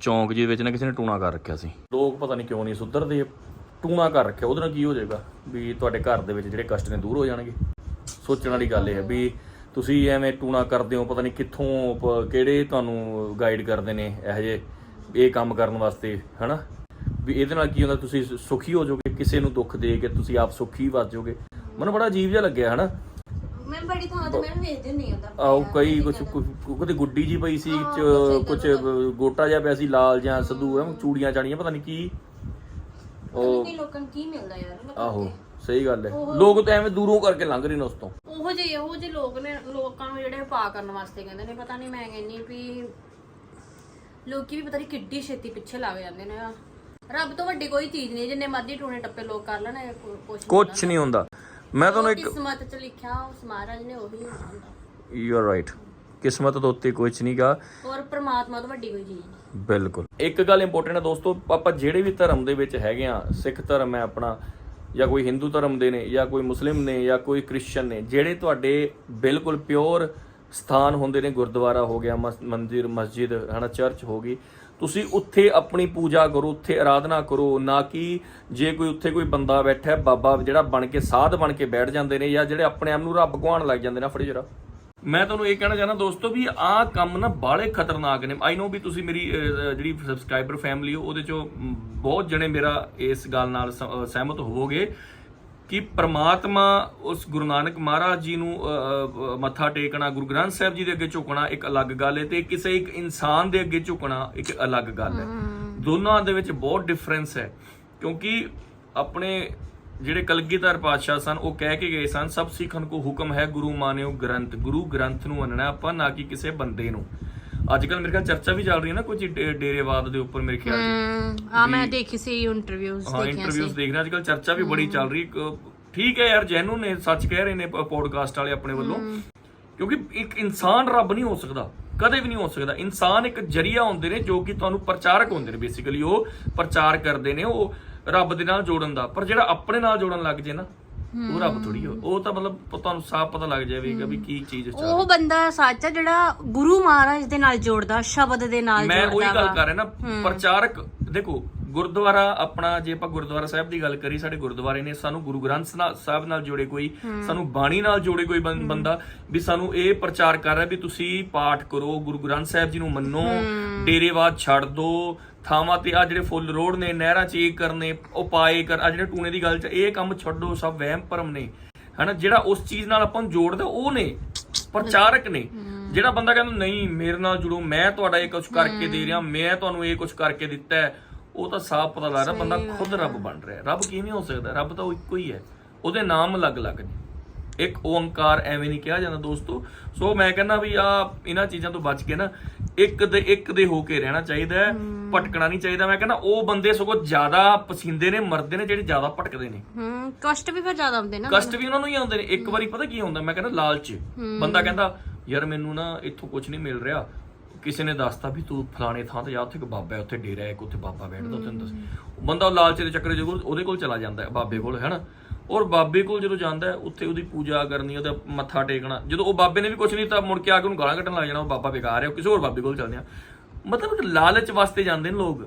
ਚੌਂਕ ਜੀ ਵਿੱਚ ਨਾ ਕਿਸੇ ਨੇ ਟੂਣਾ ਕਰ ਰੱਖਿਆ ਸੀ। ਲੋਕ ਪਤਾ ਨਹੀਂ ਕਿਉਂ ਨਹੀਂ ਸੁਧਰਦੇ ਟੂਣਾ ਕਰ ਰੱਖਿਆ ਉਹਦੇ ਨਾਲ ਕੀ ਹੋ ਜਾਏਗਾ? ਵੀ ਤੁਹਾਡੇ ਘਰ ਦੇ ਵਿੱਚ ਜਿਹੜੇ ਕਸ਼ਟ ਨੇ ਦੂਰ ਹੋ ਜਾਣਗੇ। ਸੋਚਣ ਵਾਲੀ ਗੱਲ ਇਹ ਹੈ ਵੀ ਤੁਸੀਂ ਐਵੇਂ ਟੂਣਾ ਕਰਦੇ ਹੋ ਪਤਾ ਨਹੀਂ ਕਿੱਥੋਂ ਕਿਹੜੇ ਤੁਹਾਨੂੰ ਗਾਈਡ ਕਰਦੇ ਨੇ ਇਹੋ ਜਿਹੇ ਇਹ ਕੰਮ ਕਰਨ ਵਾਸਤੇ ਹਨਾ? ਵੀ ਇਹਦੇ ਨਾਲ ਕੀ ਹੁੰਦਾ ਤੁਸੀਂ ਸੁਖੀ ਹੋ ਜਾਓਗੇ ਕਿਸੇ ਨੂੰ ਦੁੱਖ ਦੇ ਕੇ ਤੁਸੀਂ ਆਪ ਸੁਖੀ ਵੱਜ ਜਾਓਗੇ। ਮੈਨੂੰ ਬੜਾ ਅਜੀਬ ਜਿਹਾ ਲੱਗਿਆ ਹਨਾ? ਮੈਂ ਬੜੀ ਥਾਂ ਤੇ ਮੈਂ ਵੇਖਦੀ ਹੁੰਦੀ ਹਾਂ ਉਹਦਾ। ਆਓ ਕਈ ਕੁਝ ਕਦੇ ਗੁੱਡੀ ਜੀ ਪਈ ਸੀ ਚ ਕੁਝ ਗੋਟਾ ਜਿਹਾ ਪਿਆ ਸੀ ਲਾਲ ਜਾਂ ਸਦੂ ਚੂੜੀਆਂ ਚਾੜੀਆਂ ਪਤਾ ਨਹੀਂ ਕੀ। ਉਹ ਲੋਕਾਂ ਨੂੰ ਕੀ ਮਿਲਦਾ ਯਾਰ ਆਹੋ। ਸਹੀ ਗੱਲ ਹੈ। ਲੋਕ ਤਾਂ ਐਵੇਂ ਦੂਰੋਂ ਕਰਕੇ ਲੰਘ ਰਹੇ ਨੇ ਉਸ ਤੋਂ। ਉਹੋ ਜਿਹੇ ਉਹੋ ਜਿਹੇ ਲੋਕ ਨੇ ਲੋਕਾਂ ਨੂੰ ਜਿਹੜੇ ਪਾ ਕਰਨ ਵਾਸਤੇ ਕਹਿੰਦੇ ਨੇ ਪਤਾ ਨਹੀਂ ਮੈਂ ਕਹਿੰਨੀ ਵੀ ਲੋਕੀ ਵੀ ਪਤਾ ਨਹੀਂ ਕਿੱਡੀ ਛੇਤੀ ਪਿੱਛੇ ਲੱਗ ਜਾਂਦੇ ਨੇ ਰੱਬ ਤੋਂ ਵੱਡੀ ਕੋਈ ਚੀਜ਼ ਨਹੀਂ ਜਿੰਨੇ ਮਰਜ਼ੀ ਟੂਣੇ ਟੱਪੇ ਲੋਕ ਕਰ ਲੈਣ ਕੁਝ ਨਹੀਂ ਹੁੰਦਾ। ਮੈਂ ਤੁਹਾਨੂੰ। ਇੱਕ ਕਿਸਮਤ ਚ ਲਿਖਿਆ ਉਸ ਮਹਾਰਾਜ ਨੇ ਉਹੀ ਹੁੰਦਾ। ਯੂ ਆਰ ਰਾਈਟ ਕਿਸਮਤ ਤੋਂ ਉੱਤੇ ਕੁਝ ਨਹੀਂਗਾ ਔਰ ਪ੍ਰਮਾਤਮਾ ਤੋਂ ਵੱਡੀ ਕੋਈ ਚੀਜ਼ ਨਹੀਂ ਬਿਲਕੁਲ। ਇੱਕ ਗੱਲ ਇੰਪੋਰਟੈਂਟ ਹੈ ਦੋਸਤੋ ਆਪਾਂ ਜਿਹੜੇ ਵੀ ਧਰਮ ਦੇ ਵਿੱਚ ਹੈਗੇ ਆ ਸਿੱਖ ਧਰਮ ਹੈ ਆਪਣਾ ਜਾਂ ਕੋਈ ਹਿੰਦੂ ਧਰਮ ਦੇ ਨੇ ਜਾਂ ਕੋਈ ਮੁਸਲਿਮ ਨੇ ਜਾਂ ਕੋਈ ਕ੍ਰਿਸਚੀਅਨ ਨੇ, ਜਿਹੜੇ ਤੁਹਾਡੇ ਬਿਲਕੁਲ ਪਿਓਰ ਸਥਾਨ ਹੁੰਦੇ ਨੇ, ਗੁਰਦੁਆਰਾ ਹੋ ਗਿਆ, ਮਸ- ਮੰਦਿਰ, ਮਸਜਿਦ, ਹਨਾ ਚਰਚ ਹੋ ਗਈ, ਤੁਸੀਂ ਉੱਥੇ ਆਪਣੀ ਪੂਜਾ ਕਰੋ, ਉੱਥੇ ਆਰਾਧਨਾ ਕਰੋ, ਨਾ ਕਿ ਜੇ ਕੋਈ ਉੱਥੇ ਕੋਈ ਬੰਦਾ ਬੈਠਾ ਬਾਬਾ ਜਿਹੜਾ ਬਣ ਕੇ, ਸਾਧ ਬਣ ਕੇ ਬੈਠ ਜਾਂਦੇ ਨੇ ਜਾਂ ਜਿਹੜੇ ਆਪਣੇ ਆਪ ਨੂੰ ਰੱਬ ਕਹਾਉਣ ਲੱਗ ਜਾਂਦੇ ਨੇ ਫੜੀ ਜਰਾ। ਮੈਂ ਤੁਹਾਨੂੰ ਇਹ ਕਹਿਣਾ ਚਾਹੁੰਦਾ ਦੋਸਤੋ ਵੀ ਆਹ ਕੰਮ ਨਾ ਬਾਲੇ ਖਤਰਨਾਕ ਨੇ। ਆਈ نو ਵੀ ਤੁਸੀਂ ਮੇਰੀ ਜਿਹੜੀ ਸਬਸਕ੍ਰਾਈਬਰ ਫੈਮਿਲੀ ਉਹਦੇ ਚੋਂ ਬਹੁਤ ਜਣੇ ਮੇਰਾ ਇਸ ਗੱਲ ਨਾਲ ਸਹਿਮਤ ਹੋਵੋਗੇ ਕਿ ਪ੍ਰਮਾਤਮਾ ਉਸ ਗੁਰੂ ਨਾਨਕ ਮਹਾਰਾਜ ਜੀ ਨੂੰ ਮੱਥਾ ਟੇਕਣਾ ਗੁਰੂ ਗ੍ਰੰਥ ਸਾਹਿਬ ਜੀ ਦੇ ਅੱਗੇ ਝੁਕਣਾ ਇੱਕ ਅਲੱਗ ਗੱਲ ਹੈ ਤੇ ਕਿਸੇ ਇੱਕ ਇਨਸਾਨ ਦੇ ਅੱਗੇ ਝੁਕਣਾ ਇੱਕ ਅਲੱਗ ਗੱਲ ਹੈ। ਦੋਨਾਂ ਦੇ ਵਿੱਚ ਬਹੁਤ ਡਿਫਰੈਂਸ ਹੈ ਕਿਉਂਕਿ ਆਪਣੇ ਜਿਹੜੇ ਕਲਗੀਧਰ ਪਾਤਸ਼ਾਹ ਸਨ ਉਹ ਕਹਿ ਕੇ ਗਏ ਸਨ ਸਭ ਸਿੱਖਾਂ ਕੋ ਹੁਕਮ ਹੈ ਗੁਰੂ ਮਾਨਿਓ ਗ੍ਰੰਥ ਗੁਰੂ ਗ੍ਰੰਥ ਨੂੰ ਮੰਨਣਾ ਆਪਾਂ ਨਾ ਕਿ ਕਿਸੇ ਬੰਦੇ ਨੂੰ। ਅੱਜ ਕੱਲ ਮੇਰੇ ਖਿਆਲ ਚਰਚਾ ਵੀ ਚੱਲ ਰਹੀ ਹੈ ਨਾ ਕੁਝ ਡੇਰੇਵਾਦ ਦੇ ਉੱਪਰ ਮੇਰੇ ਖਿਆਲ ਆ ਮੈਂ ਦੇਖੀ ਸੀ ਇੰਟਰਵਿਊਜ਼ ਹਾਂ ਇੰਟਰਵਿਊਜ਼ ਦੇਖ ਰਹੇ ਅੱਜ ਕੱਲ ਚਰਚਾ ਵੀ ਬੜੀ ਚੱਲ ਰਹੀ ਠੀਕ ਹੈ ਯਾਰ ਜੈਨੂ ਨੇ ਸੱਚ ਕਹਿ ਰਹੇ ਨੇ ਪੋਡਕਾਸਟ ਵਾਲੇ ਆਪਣੇ ਵੱਲੋਂ। ਕਿਉਂਕਿ ਇੱਕ ਇਨਸਾਨ ਰੱਬ ਨਹੀਂ ਹੋ ਸਕਦਾ ਕਦੇ ਵੀ ਨਹੀਂ ਹੋ ਸਕਦਾ। ਇਨਸਾਨ ਇੱਕ ਜਰੀਆ ਹੁੰਦੇ ਨੇ ਜੋ ਕਿ ਤੁਹਾਨੂੰ ਪ੍ਰਚਾਰਕ ਹੁੰਦੇ ਨੇ ਬੇਸਿਕਲੀ ਉਹ ਪ੍ਰਚਾਰ ਕਰਦੇ ਨੇ ਉਹ ਰੱਬ ਦੇ ਨਾਲ ਜੋੜਨ ਦਾ। ਪਰ ਜਿਹੜਾ ਆਪਣੇ ਨਾਲ ਜੋੜਨ ਲੱਗ ਜੇ ਨਾ ਉਹ ਰੱਬ ਥੋੜੀ ਉਹ ਤਾਂ ਮਤਲਬ ਤੁਹਾਨੂੰ ਸਾਫ਼ ਪਤਾ ਲੱਗ ਜਾਵੇਗਾ ਵੀ ਕੀ ਚੀਜ਼ ਚੱਲ ਉਹ ਬੰਦਾ ਸੱਚ ਆ ਜਿਹੜਾ ਗੁਰੂ ਮਹਾਰਾਜ ਦੇ ਨਾਲ ਜੋੜਦਾ ਸ਼ਬਦ ਦੇ ਨਾਲ ਮੈਂ ਉਹੀ ਜੋੜਦਾ ਗੱਲ ਕਰ ਰਿਹਾ ਨਾ ਪ੍ਰਚਾਰਕ ਦੇਖੋ ਗੁਰਦੁਆਰਾ ਆਪਣਾ ਜੇ ਆਪਾਂ ਗੁਰਦੁਆਰਾ ਸਾਹਿਬ ਦੀ ਗੱਲ ਕਰੀ ਸਾਡੇ ਗੁਰਦੁਆਰੇ ਨੇ ਸਾਨੂੰ ਗੁਰੂ ਗ੍ਰੰਥ ਸਾਹਿਬ ਨਾਲ ਜੋੜੇ ਕੋਈ ਸਾਨੂੰ ਬਾਣੀ ਨਾਲ ਜੋੜੇ ਕੋਈ ਬੰਦਾ ਵੀ ਸਾਨੂੰ ਇਹ ਪ੍ਰਚਾਰ ਕਰ ਰਿਹਾ ਵੀ ਤੁਸੀਂ ਪਾਠ ਕਰੋ ਗੁਰੂ ਗ੍ਰੰਥ ਸਾਹਿਬ ਜੀ ਨੂੰ ਮੰਨੋ ਡੇਰੇਵਾਦ ਛੱਡ ਦਿਓ ਥਾਵਾਂ ਤੇ ਆ ਜਿਹੜੇ ਫੁੱਲ ਰੋਡ ਨੇ ਨਹਿਰਾਂ ਚ ਇਹ ਕਰਨੇ ਉਪਾਏ ਕਰ ਆ ਜਿਹੜੇ ਟੂਣੇ ਦੀ ਗੱਲ ਚ ਇਹ ਕੰਮ ਛੱਡੋ ਸਭ ਵਹਿਮ ਭਰਮ ਨੇ। ਹਨਾ ਜਿਹੜਾ ਉਸ ਚੀਜ਼ ਨਾਲ ਆਪਾਂ ਨੂੰ ਜੋੜਦਾ ਉਹ ਨੇ ਪ੍ਰਚਾਰਕ ਨੇ। ਜਿਹੜਾ ਬੰਦਾ ਕਹਿੰਦਾ ਨਹੀਂ ਮੇਰੇ ਨਾਲ ਜੁੜੋ ਮੈਂ ਤੁਹਾਡਾ ਇਹ ਕੁਝ ਕਰਕੇ ਦੇ ਰਿਹਾ ਮੈਂ ਤੁਹਾਨੂੰ ਇਹ ਕੁਝ ਕਰਕੇ ਦਿੱਤਾ ਹੈ। ਉਹ ਤਾਂ ਸਾਫ਼ ਪਤਾ ਲੱਗ ਰਿਹਾ ਬੰਦਾ ਖੁਦ ਰੱਬ ਬਣ ਰਿਹਾ ਰੱਬ ਕਿਵੇਂ ਹੋ ਸਕਦਾ? ਰੱਬ ਤਾਂ ਉਹ ਇੱਕੋ ਹੀ ਹੈ। ਉਹਦੇ ਨਾਮ ਅਲੱਗ-ਅਲੱਗ ਨੇ। ਇੱਕ ਓੰਕਾਰ ਐਵੇਂ ਨਹੀਂ ਕਿਹਾ ਜਾਂਦਾ ਦੋਸਤੋ। ਸੋ ਮੈਂ ਕਹਿੰਦਾ ਵੀ ਆ ਇਹਨਾਂ ਚੀਜ਼ਾਂ ਤੋਂ ਬਚ ਕੇ ਨਾ ਇੱਕ ਦੇ ਇੱਕ ਦੇ ਹੋ ਕੇ ਰਹਿਣਾ ਚਾਹੀਦਾ ਭਟਕਣਾ ਨਹੀਂ ਚਾਹੀਦਾ। ਮੈਂ ਕਹਿੰਦਾ ਉਹ ਬੰਦੇ ਸਗੋਂ ਜ਼ਿਆਦਾ ਪਸੀਂਦੇ ਨੇ ਮਰਦੇ ਨੇ ਜਿਹੜੇ ਜ਼ਿਆਦਾ ਭਟਕਦੇ ਨੇ। ਹੂੰ ਕਸ਼ਟ ਵੀ ਫਿਰ ਜ਼ਿਆਦਾ ਹੁੰਦੇ ਨਾ ਕਸ਼ਟ ਵੀ ਉਹਨਾਂ ਨੂੰ ਹੀ ਆਉਂਦੇ ਨੇ। ਇੱਕ ਵਾਰੀ ਪਤਾ ਕੀ ਹੁੰਦਾ ਮੈਂ ਕਹਿੰਦਾ ਲਾਲਚ। ਬੰਦਾ ਕਹਿੰਦਾ ਯਾਰ ਮੈਨੂੰ ਨਾ ਇੱਥੋਂ ਕੁਝ ਨਹੀਂ ਮਿਲ ਰਿਹਾ। ਕਿਸੇ ਨੇ ਦੱਸਤਾ ਵੀ ਤੂੰ ਫਲਾਣੇ ਥਾਂ ਤੇ ਜਾ ਉੱਥੇ ਇੱਕ ਬਾਬਾ ਹੈ ਉੱਥੇ ਡੇਰਾ ਹੈ ਇੱਕ ਉੱਥੇ ਬਾਬਾ ਬੈਠਦਾ ਉੱਥੇ ਦੱਸ ਬੰਦਾ ਲਾਲਚ ਦੇ ਚੱਕਰ ਜਦੋਂ ਉਹਦੇ ਕੋਲ ਚਲਾ ਜਾਂਦਾ ਹੈ ਬਾਬੇ ਕੋਲ ਹੈਨਾ ਔਰ ਬਾਬੇ ਕੋਲ ਜਦੋਂ ਜਾਂਦਾ ਹੈ ਉੱਥੇ ਉਹਦੀ ਪੂਜਾ ਕਰਨੀ ਉਹਦਾ ਮੱਥਾ ਟੇਕਣਾ। ਜਦੋਂ ਉਹ ਬਾਬੇ ਨੇ ਵੀ ਕੁਝ ਨਹੀਂ ਤਾਂ ਮੁੜ ਕੇ ਆ ਕੇ ਉਹਨੂੰ ਗਾਲਾਂ ਕੱਢਣ ਲੱਗ ਜਾਣਾ ਉਹ ਬਾਬਾ ਬੇਕਾਰ ਹੈ ਉਹ ਕਿਸੇ ਹੋਰ ਬਾਬੇ ਕੋਲ ਚੱਲਦੇ ਆ। ਮਤਲਬ ਇੱਕ ਲਾਲਚ ਵਾਸਤੇ ਜਾਂਦੇ ਨੇ ਲੋਕ।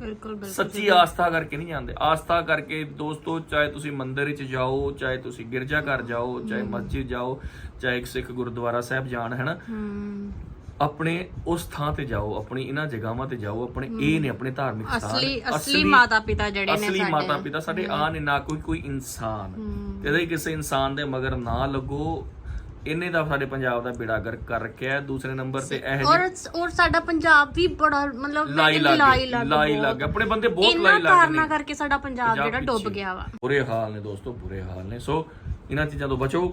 ਬਿਲਕੁਲ ਬਿਲਕੁਲ ਸੱਚੀ ਆਸਥਾ ਕਰਕੇ ਨਹੀਂ ਜਾਂਦੇ। ਆਸਥਾ ਕਰਕੇ ਦੋਸਤੋ ਚਾਹੇ ਤੁਸੀਂ ਮੰਦਿਰ ਵਿੱਚ ਜਾਓ ਚਾਹੇ ਤੁਸੀਂ ਗਿਰਜਾ ਘਰ ਜਾਓ ਚਾਹੇ ਮਸਜਿਦ ਜਾਓ ਚਾਹੇ ਇੱਕ ਸਿੱਖ ਗੁਰਦੁਆਰਾ ਸਾਹਿਬ ਜਾਣ ਹੈਨਾ? ਹੂੰ। ਆਪਣੇ ਉਸ ਥਾਂ ਤੇ ਜਾਓ ਆਪਣੀ ਇਹਨਾਂ ਜਗ੍ਹਾਵਾਂ ਤੇ ਜਾਓ ਆਪਣੇ ਇਹ ਨੇ ਆਪਣੇ ਧਾਰਮਿਕ ਸਥਾਨ ਅਸਲੀ ਅਸਲੀ ਮਾਤਾ ਪਿਤਾ ਜਿਹੜੇ ਨੇ ਅਸਲੀ ਸਾਡੇ। ਮਾਤਾ ਪਿਤਾ ਸਾਡੇ ਆ ਨੇ ਨਾ ਕੋਈ ਕੋਈ ਇਨਸਾਨ। ਕਦੇ ਕਿਸੇ ਇਨਸਾਨ ਦੇ ਮਗਰ ਨਾ ਲੱਗੋ। ਇਹਨੇ ਤਾਂ ਸਾਡੇ ਪੰਜਾਬ ਦਾ ਬੇੜਾ ਗਰਕ ਕਰ ਰੱਖਿਆ ਦੂਸਰੇ ਨੰਬਰ ਤੇ ਇਹ ਔਰ ਔਰ ਸਾਡਾ ਪੰਜਾਬ ਵੀ ਬੜਾ ਮਤਲਬ ਲਾਈ ਲੱਗ ਲਾਈ ਲੱਗ ਆਪਣੇ ਬੰਦੇ ਬਹੁਤ ਲਾਈ ਲੱਗ ਕਾਰਨਾਂ ਨੇ। ਕਰਕੇ ਸਾਡਾ ਪੰਜਾਬ ਜਿਹੜਾ ਡੁੱਬ। ਗਿਆ ਵਾ। ਬੁਰੇ ਹਾਲ ਨੇ ਦੋਸਤੋ ਬੁਰੇ ਹਾਲ ਨੇ। ਸੋ ਇਹਨਾਂ ਚੀਜ਼ਾਂ ਤੋਂ ਬਚੋ।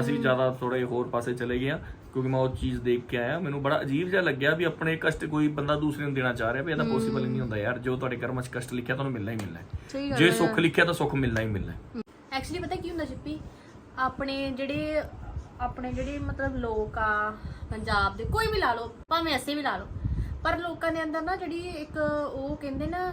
ਅਸੀਂ ਜ਼ਿਆਦਾ ਥੋੜੇ ਹੋਰ ਪਾਸੇ ਚਲੇ ਗਏ ਆ ਕਿਉਂਕਿ ਮੈਂ ਉਹ ਚੀਜ਼ ਦੇਖ ਕੇ ਆਇਆ। ਮੈਨੂੰ ਬੜਾ ਅਜੀਬ ਜਿਹਾ ਲੱਗਿਆ ਵੀ ਆਪਣੇ ਕਸ਼ਟ ਕੋਈ ਬੰਦਾ ਦੂਸਰੇ ਨੂੰ ਦੇਣਾ ਚਾਹ ਰਿਹਾ ਵੀ ਇਹ ਤਾਂ ਪੋਸੀਬਲ ਨਹੀਂ ਹੁੰਦਾ ਯਾਰ। ਜੋ ਤੁਹਾਡੇ ਕਰਮਾਂ 'ਚ ਕਸ਼ਟ ਲਿਖਿਆ ਤੁਹਾਨੂੰ ਮਿਲਣਾ ਹੀ ਮਿਲਣਾ ਹੈ। ਜੇ ਸੁੱਖ ਲਿਖਿਆ ਤਾਂ ਸੁੱਖ ਮਿਲਣਾ ਹੀ ਮਿਲਣਾ ਹੈ। ਐਕਚੁਅਲੀ ਪਤਾ ਕੀ ਹੁੰਦਾ ਚਿੱਪੀ ਆਪਣੇ ਜਿਹੜੇ ਆਪਣੇ ਜਿਹੜੇ ਮਤਲਬ ਲੋਕ ਆ ਪੰਜਾਬ ਦੇ ਕੋਈ ਵੀ ਲਾ ਲਓ ਭਾਵੇਂ ਅਸੀਂ ਵੀ ਲਾ ਲਓ ਪਰ ਲੋਕਾਂ ਦੇ ਅੰਦਰ ਨਾ ਜਿਹੜੀ ਇੱਕ ਉਹ ਕਹਿੰਦੇ ਨਾ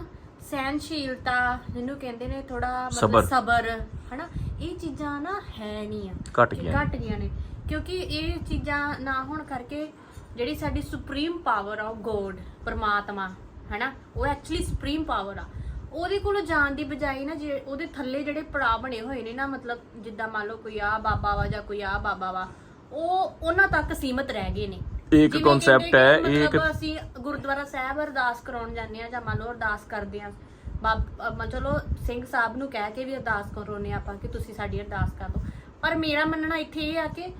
ਸਹਿਨਸ਼ੀਲਤਾ ਜਿਹਨੂੰ ਕਹਿੰਦੇ ਨੇ ਥੋੜਾ ਸਬਰ। ਮਤਲਬ ਸਬਰ। ਹਨਾ? ਇਹ ਚੀਜ਼ਾਂ ਨਾ ਹੈ ਨਹੀਂ ਆ। ਘਟ ਗਿਆ ਘਟ ਗਈਆਂ ਨੇ। ਕਿਉਂਕਿ ਇਹ ਚੀਜ਼ਾਂ ਨਾ ਹੋਣ ਕਰਕੇ ਜਿਹੜੀ ਸਾਡੀ ਸੁਪਰੀਮ ਪਾਵਰ ਆ ਗੋਡ ਪਰਮਾਤਮਾ ਹੈਨਾ? ਉਹ ਐਕਚੁਅਲੀ ਸੁਪਰੀਮ ਪਾਵਰ ਆ। ਉਹਦੇ ਕੋਲ ਜਾਣ ਦੀ ਬਜਾਏ ਨਾ ਜੇ ਉਹਦੇ ਥੱਲੇ ਜਿਹੜੇ ਪੜਾ ਬਣੇ ਹੋਏ ਨੇ ਨਾ ਮਤਲਬ ਜਿੱਦਾਂ ਮੰਨ ਲਓ ਕੋਈ ਆ ਬਾਬਾ ਵਾ ਜਾਂ ਕੋਈ ਆ ਬਾਬਾ ਵਾ ਉਹ ਉਹਨਾਂ ਤੱਕ ਸੀਮਤ ਰਹਿ ਗਏ ਨੇ। ਇੱਕ ਜਿਵੇਂ ਕਹਿੰਦੇ ਹੈ, ਕਿ ਇਹ ਇੱਕ- ਮਤਲਬ ਅਸੀਂ ਗੁਰਦੁਆਰਾ ਸਾਹਿਬ ਅਰਦਾਸ ਕਰਾਉਣ ਜਾਂਦੇ ਆ ਜਾਂ ਮੰਨ ਲਓ ਅਰਦਾਸ ਕਰਦੇ ਆ ਬਾਬ ਚਲੋ ਸਿੰਘ ਸਾਹਿਬ ਨੂੰ ਕਹਿ ਕੇ ਵੀ ਅਰਦਾਸ ਕਰੋ ਨੇ ਆਪਾਂ ਕਿ ਤੁਸੀਂ ਸਾਡੀ ਅਰਦਾਸ ਕਰ ਦਿਓ। ਪਰ ਮੇਰਾ ਮੰਨਣਾ ਇੱਥੇ ਇਹ ਆ ਕਿ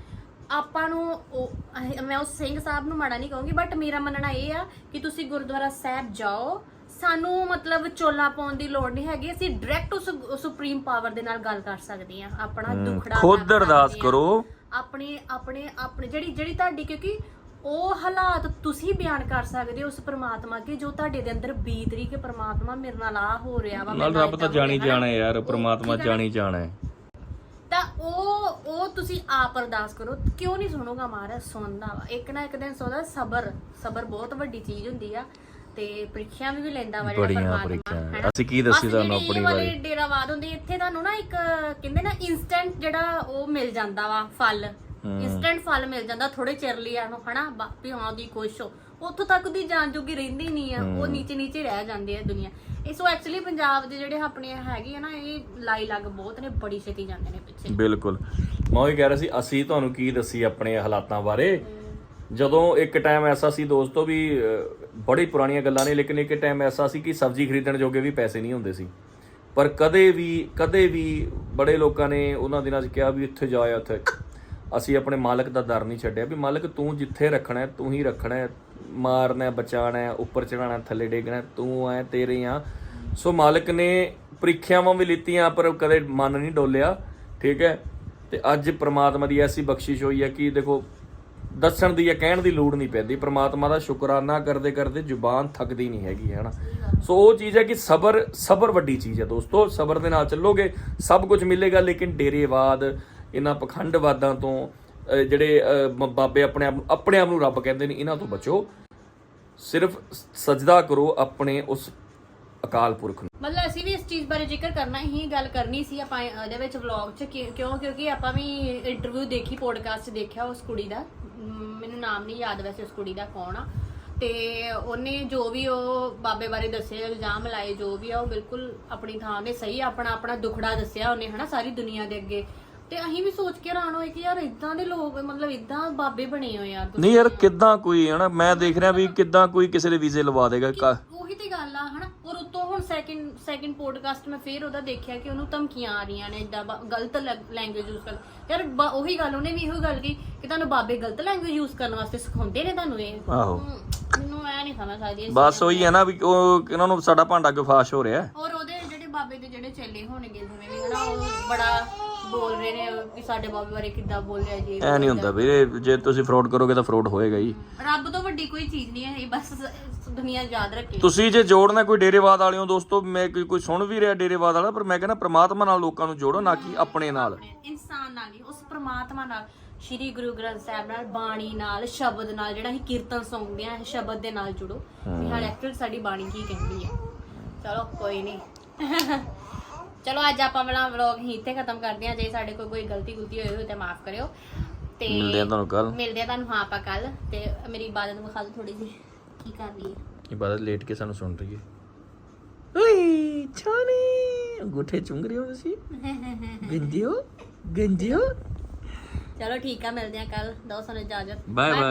ਆਪਾਂ ਨੂੰ ਉਹ- ਅਹ ਮੈਂ ਉਸ ਸਿੰਘ ਸਾਹਿਬ ਨੂੰ ਮਾੜਾ ਨਹੀਂ ਕਹੂੰਗੀ ਬਟ ਮੇਰਾ ਮੰਨਣਾ ਇਹ ਆ ਕਿ ਤੁਸੀਂ ਗੁਰਦੁਆਰਾ ਸਾਹਿਬ ਜਾਓ। ਸਾਨੂੰ ਮਤਲਬ ਚੋਲਾ ਪਾਉਣ ਦੀ ਲੋੜ ਨਹੀਂ ਹੈਗੀ ਅਸੀਂ ਡਾਇਰੈਕਟ ਉਸ ਸੁਪਰੀਮ ਪਾਵਰ ਦੇ ਨਾਲ ਗੱਲ ਕਰ ਸਕਦੇ ਆ ਆਪਣਾ ਦੁਖੜਾ ਖੁਦ ਅਰਦਾਸ ਸਕਦੇ ਹਾਂ। ਕਰੋ। ਆਪਣੇ ਆਪਣੇ ਆਪਣੇ ਜਿਹੜੀ ਜਿਹੜੀ ਤੁਹਾਡੀ ਕਿਉਂਕਿ ਉਹ ਹਾਲਾਤ ਤੁਸੀਂ ਬਿਆਨ ਕਰ ਸਕਦੇ ਹੋ ਉਸ ਪ੍ਰਮਾਤਮਾ ਅੱਗੇ ਜੋ ਤੁਹਾਡੇ ਦੇ ਅੰਦਰ ਬੀਤ ਰਹੀ ਕਿ ਪ੍ਰਮਾਤਮਾ ਮੇਰੇ ਨਾਲ ਆ ਹੋ ਰਿਹਾ ਵਾ ਨਾਲ ਰੱਬ ਤਾਂ ਜਾਣੀ ਜਾਣਾ ਯਾਰ ਪ੍ਰਮਾਤਮਾ? ਜਾਣੀ ਜਾਣਾ ਹੈ ਤਾਂ ਉਹ ਉਹ ਤੁਸੀਂ ਆਪ ਅਰਦਾਸ ਕਰੋ ਕਿਉਂ ਨਹੀਂ ਸੁਣੋਗਾ ਮਹਾਰਾਜ ਸੁਣਦਾ ਵਾ ਇੱਕ ਨਾ ਇੱਕ ਦਿਨ ਸੁਣਦਾ ਸਬਰ ਸਬਰ ਬਹੁਤ ਵੱਡੀ ਚੀਜ਼ ਹੁੰਦੀ ਆ ਤੇ ਪ੍ਰੀਖਿਆ ਵੀ ਲੈਂਦਾ ਵਾ ਜਿਹੜਾ ਪਰਮਾਤਮਾ? ਅਸੀਂ ਕੀ ਦੱਸੀ ਤੁਹਾਨੂੰ ਆਪਣੀ ਬਾਰੇ? ਡੇਰਾਵਾਦ ਹੁੰਦੀ ਇੱਥੇ ਤੁਹਾਨੂੰ ਨਾ ਇੱਕ ਕਹਿੰਦੇ ਨਾ ਇਨਸਟੈਂਟ ਜਿਹੜਾ ਉਹ ਮਿਲ ਜਾਂਦਾ ਵਾ ਫਲ ਇਨਸਟੈਂਟ ਫਲ ਮਿਲ ਜਾਂਦਾ ਥੋੜੇ ਚਿਰ ਲਈ ਇਹਨੂੰ ਹਨਾ ਬਾਪੀ ਹਾਂ ਦੀ ਖੁਸ਼ ਹੋ। ਉੱਥੋਂ ਤੱਕ ਦੀ ਜਾਨ ਜੋਗੀ ਰਹਿੰਦੀ ਨਹੀਂ ਆ ਉਹ ਨੀਚੇ ਨੀਚੇ ਰਹਿ ਜਾਂਦੇ ਆ ਦੁਨੀਆ। ਇਹ ਸੋ ਐਕਚੁਅਲੀ ਪੰਜਾਬ ਦੇ ਜਿਹੜੇ ਆਪਣੇ ਹੈਗੇ ਆ ਨਾ ਇਹ ਲਾਈ ਲੱਗ ਬਹੁਤ ਨੇ ਬੜੀ ਛੇਤੀ ਜਾਂਦੇ ਨੇ ਪਿੱਛੇ। ਬਿਲਕੁਲ। ਮੈਂ ਉਹੀ ਕਹਿ ਰਿਹਾ ਸੀ ਅਸੀਂ ਤੁਹਾਨੂੰ ਕੀ ਦੱਸੀ ਆਪਣੇ ਹਾਲਾਤਾਂ ਬਾਰੇ? ਜਦੋਂ ਇੱਕ ਟਾਈਮ ਐਸਾ ਸੀ ਦੋਸਤੋ ਵੀ ਬੜੀ ਪੁਰਾਣੀਆਂ ਗੱਲਾਂ ਨੇ ਲੇਕਿਨ ਇੱਕ ਟਾਈਮ ਐਸਾ ਸੀ ਕਿ ਸਬਜ਼ੀ ਖਰੀਦਣ ਜੋਗੇ ਵੀ ਪੈਸੇ ਨਹੀਂ ਹੁੰਦੇ ਸੀ। ਪਰ ਕਦੇ ਵੀ ਕਦੇ ਵੀ ਬੜੇ ਲੋਕਾਂ ਨੇ ਉਹਨਾਂ ਦਿਨਾਂ 'ਚ ਕਿਹਾ ਵੀ ਇੱਥੇ ਜਾਇਆ ਉੱਥੇ ਅਸੀਂ ਆਪਣੇ ਮਾਲਕ ਦਾ ਦਰ ਨਹੀਂ ਛੱਡਿਆ ਵੀ ਮਾਲਕ ਤੂੰ ਜਿੱਥੇ ਰੱਖਣਾ ਤੂੰ ਹੀ ਰੱਖਣਾ ਮਾਰਨਾ ਹੈ, ਬਚਾਉਣਾ ਉੱਪਰ ਚੜਾਉਣਾ ਥੱਲੇ ਡੇਗਣਾ ਤੂੰ ਐ ਤੇਰੇ ਆ। ਸੋ ਮਾਲਕ ਨੇ ਪ੍ਰੀਖਿਆਵਾਂ ਵੀ ਲਿੱਤੀਆਂ ਪਰ ਕਦੇ ਮਨ ਨਹੀਂ ਡੋਲਿਆ ਠੀਕ ਹੈ? ਤੇ ਅੱਜ ਪ੍ਰਮਾਤਮਾ ਦੀ ਐਸੀ ਬਖਸ਼ਿਸ਼ ਹੋਈ ਹੈ ਕਿ ਦੇਖੋ ਦੱਸਣ ਦੀ ਜਾਂ ਕਹਿਣ ਦੀ ਲੋੜ ਨਹੀਂ ਪੈਂਦੀ। ਪ੍ਰਮਾਤਮਾ ਦਾ ਸ਼ੁਕਰਾਨਾ ਕਰਦੇ ਕਰਦੇ ਜ਼ੁਬਾਨ ਥੱਕਦੀ ਨਹੀਂ ਹੈਗੀ ਹੈ ਨਾ? ਸੋ ਉਹ ਚੀਜ਼ ਹੈ ਕਿ ਸਬਰ ਸਬਰ ਵੱਡੀ ਚੀਜ਼ ਹੈ ਦੋਸਤੋ। ਸਬਰ ਦੇ ਨਾਲ ਚੱਲੋਗੇ ਸਭ ਕੁਝ ਮਿਲੇਗਾ ਲੇਕਿਨ ਡੇਰੇਵਾਦ ਇਹਨਾਂ ਪਖੰਡਵਾਦਾਂ ਤੋਂ ਜਿਹੜੇ ਬਾਬੇ ਆਪਣੇ ਆਪ ਆਪਣੇ ਆਪ ਨੂੰ ਰੱਬ ਕਹਿੰਦੇ ਨੇ, ਇਹਨਾਂ ਤੋਂ ਬਚੋ। ਸਿਰਫ ਸਜਦਾ ਕਰੋ ਆਪਣੇ ਉਸ ਅਕਾਲ ਪੁਰਖ ਨੂੰ। ਮਤਲਬ ਅਸੀਂ ਵੀ ਇਸ ਚੀਜ਼ ਬਾਰੇ ਜ਼ਿਕਰ ਕਰਨਾ ਹੀ ਗੱਲ ਕਰਨੀ ਸੀ ਆਪਾਂ ਇਹਦੇ ਵਿੱਚ ਵਲੌਗ 'ਚ ਕਿਉਂ? ਕਿਉਂਕਿ ਆਪਾਂ ਵੀ ਇੰਟਰਵਿਊ ਦੇਖੀ ਪੋਡਕਾਸਟ ਦੇਖਿਆ ਉਸ ਕੁੜੀ ਦਾ। ਮੈਨੂੰ ਨਾਮ ਨਹੀਂ ਯਾਦ ਵੈਸੇ ਉਸ ਕੁੜੀ ਦਾ ਕੌਣ ਆ। ਤੇ ਉਹਨੇ ਜੋ ਵੀ ਉਹ ਬਾਬੇ ਬਾਰੇ ਦੱਸਿਆ ਇਲਜ਼ਾਮ ਲਾਏ, ਜੋ ਵੀ ਆ, ਉਹ ਬਿਲਕੁਲ ਆਪਣੀ ਥਾਂ ਤੇ ਸਹੀ ਆਪਣਾ ਆਪਣਾ ਦੁਖੜਾ ਦੱਸਿਆ ਉਹਨੇ, ਹਨਾ, ਸਾਰੀ ਦੁਨੀਆ ਦੇ ਅੱਗੇ। ਤੇ ਅਸੀਂ ਵੀ ਸੋਚ ਕੇ ਹੈਰਾਨ ਹੋਏ ਕਿ ਯਾਰ ਇਦਾਂ ਦੇ ਲੋਕ ਮਤਲਬ ਇਦਾਂ ਬਾਬੇ ਬਣੇ ਹੋਏ ਆ ਨਹੀਂ ਯਾਰ ਕਿੱਦਾਂ ਕੋਈ ਹਨਾ ਮੈਂ ਦੇਖ ਰਿਹਾ ਵੀ ਕਿੱਦਾਂ ਕੋਈ ਕਿਸੇ ਦੇ ਵੀਜ਼ੇ ਲਵਾ ਦੇਗਾ ਕਾ- ਉਹੀ ਤੇ ਗੱਲ ਆ ਹਨਾ ਔਰ ਉਤੋਂ ਹੁਣ ਸੈਕਿੰਡ ਸੈਕਿੰਡ ਪੋਡਕਾਸਟ ਮੈਂ ਫੇਰ ਉਹਦਾ ਦੇਖਿਆ ਕਿ ਉਹਨੂੰ ਧਮਕੀਆਂ ਆ ਰਹੀਆਂ ਨੇ ਇਦਾਂ ਗਲਤ ਲੈਂਗੁਏਜ ਯੂਜ਼ ਕਰ ਯਾਰ ਬ- ਉਹੀ ਗੱਲ ਉਹਨੇ ਵੀ ਇਹੋ ਗੱਲ ਕੀ ਕਿ ਤੁਹਾਨੂੰ ਬਾਬੇ ਗਲਤ ਲੈਂਗੁਏਜ ਯੂਜ਼ ਕਰਨ ਵਾਸਤੇ ਸਿਖਾਉਂਦੇ ਨੇ ਤੁਹਾਨੂੰ ਇਹ। ਆਹੋ। ਹਮ, ਮੈਨੂੰ ਐ ਨਹੀਂ ਸਮਝ ਸਕਦੀ ਇਸ ਬਸ ਉਹੀ ਹੈ ਨਾ ਵੀ ਉਹ ਇਹਨਾਂ ਨੂੰ ਸਾਡਾ ਭਾਂਡਾ ਗਫਾਸ਼ ਹੋ ਰਿਹਾ। ਹੈ। ਔਰ ਉਹਦੇ ਜਿਹੜੇ ਬਾਬੇ ਦੇ ਜਿਹੜੇ ਚੇਲੇ ਹੋਣਗੇ ਜਿਵੇਂ ਵੀ ਹਨਾ ਉਹ ਬੜਾ ਬੋਲ ਰਹੇ ਨੇ ਕਿ ਸਾਡੇ ਬਾਬੇ ਬਾਰੇ ਕਿੱਦਾਂ ਬੋਲਿਆ ਜੀ ਐ ਨਹੀਂ ਹੁੰਦਾ ਵੀਰੇ ਜੇ ਤੁਸੀਂ ਫਰਾਡ ਕਰੋਗੇ ਤਾਂ ਫਰਾਡ ਹੋਏਗਾ ਹੀ। ਰੱਬ ਤੋਂ ਵੱਡੀ ਕੋਈ ਚੀਜ਼ ਨਹੀਂ ਹੈ ਇਹ ਬਸ ਦੁਨੀਆ ਯਾਦ ਰੱਖੇ। ਤੁਸੀਂ ਜੇ ਜੋੜਨਾ ਕੋਈ ਡੇਰੇਵਾਦ ਵਾਲਿਓ ਦੋਸਤੋ ਮੈਂ ਕੋਈ ਕੋਈ ਸੁਣ ਵੀ ਰਿਹਾ ਡੇਰੇਵਾਦ ਵਾਲਾ ਪਰ ਮੈਂ ਕਹਿੰਦਾ ਪ੍ਰਮਾਤਮਾ ਨਾਲ ਲੋਕਾਂ ਨੂੰ ਜੋੜੋ ਨਾ ਕਿ ਆਪਣੇ ਨਾਲ। ਇਨਸਾਨ ਨਾਲ ਨਹੀਂ ਉਸ ਪ੍ਰਮਾਤਮਾ ਨਾਲ। ਸ਼੍ਰੀ ਗੁਰੂ ਗ੍ਰੰਥ ਸਾਹਿਬ ਨਾਲ ਬਾਣੀ ਨਾਲ ਸ਼ਬਦ ਨਾਲ ਜਿਹੜਾ ਅਸੀਂ ਕੀਰਤਨ ਸੁਣਦੇ ਆ ਸ਼ਬਦ ਦੇ ਨਾਲ ਜੁੜੋ। ਵੀ ਹਾਂ ਐਕਚੁਅਲ ਸਾਡੀ ਬਾਣੀ ਕੀ ਕਹਿੰਦੀ ਹੈ। ਚਲੋ ਕੋਈ ਨਹੀਂ। ਚਲੋ ਅੱਜ ਆਪਾਂ ਵਾਲਾ ਵਲੌਗ ਹੀ ਇੱਥੇ ਖਤਮ ਕਰਦੇ ਹਾਂ। ਜੇ ਸਾਡੇ ਕੋਲ ਕੋਈ ਗਲਤੀ ਗੁਲਤੀ ਹੋਈ ਹੋਵੇ ਤਾਂ ਮਾਫ ਕਰਿਓ। ਤੇ ਮਿਲਦੇ ਆ ਤੁਹਾਨੂੰ ਕੱਲ ਮਿਲਦੇ ਆ ਤੁਹਾਨੂੰ ਹਾਂ ਆਪਾਂ ਕੱਲ ਤੇ ਮੇਰੀ ਇਬਾਦਤ ਵਿਖਾ ਦਿਓ ਥੋੜੀ ਜਿਹੀ। ਕੀ ਕਰ ਰਹੀ ਹੈ? ਇਬਾਦਤ ਲੇਟ ਕੇ ਸਾਨੂੰ ਸੁਣ ਰਹੀ ਹੈ। ਓਏ ਛਾਨੀ। ਗੁੱਠੇ ਚੁੰਗ ਰਹੇ ਹੋ ਤੁਸੀਂ? ਗੰਜਿਓ? ਗੰਜਿਓ? ਚਲੋ ਠੀਕ ਆ ਮਿਲਦੇ ਆ ਕੱਲ ਦੋ ਸਾਨੂੰ ਇਜਾਜ਼ਤ। Bye. bye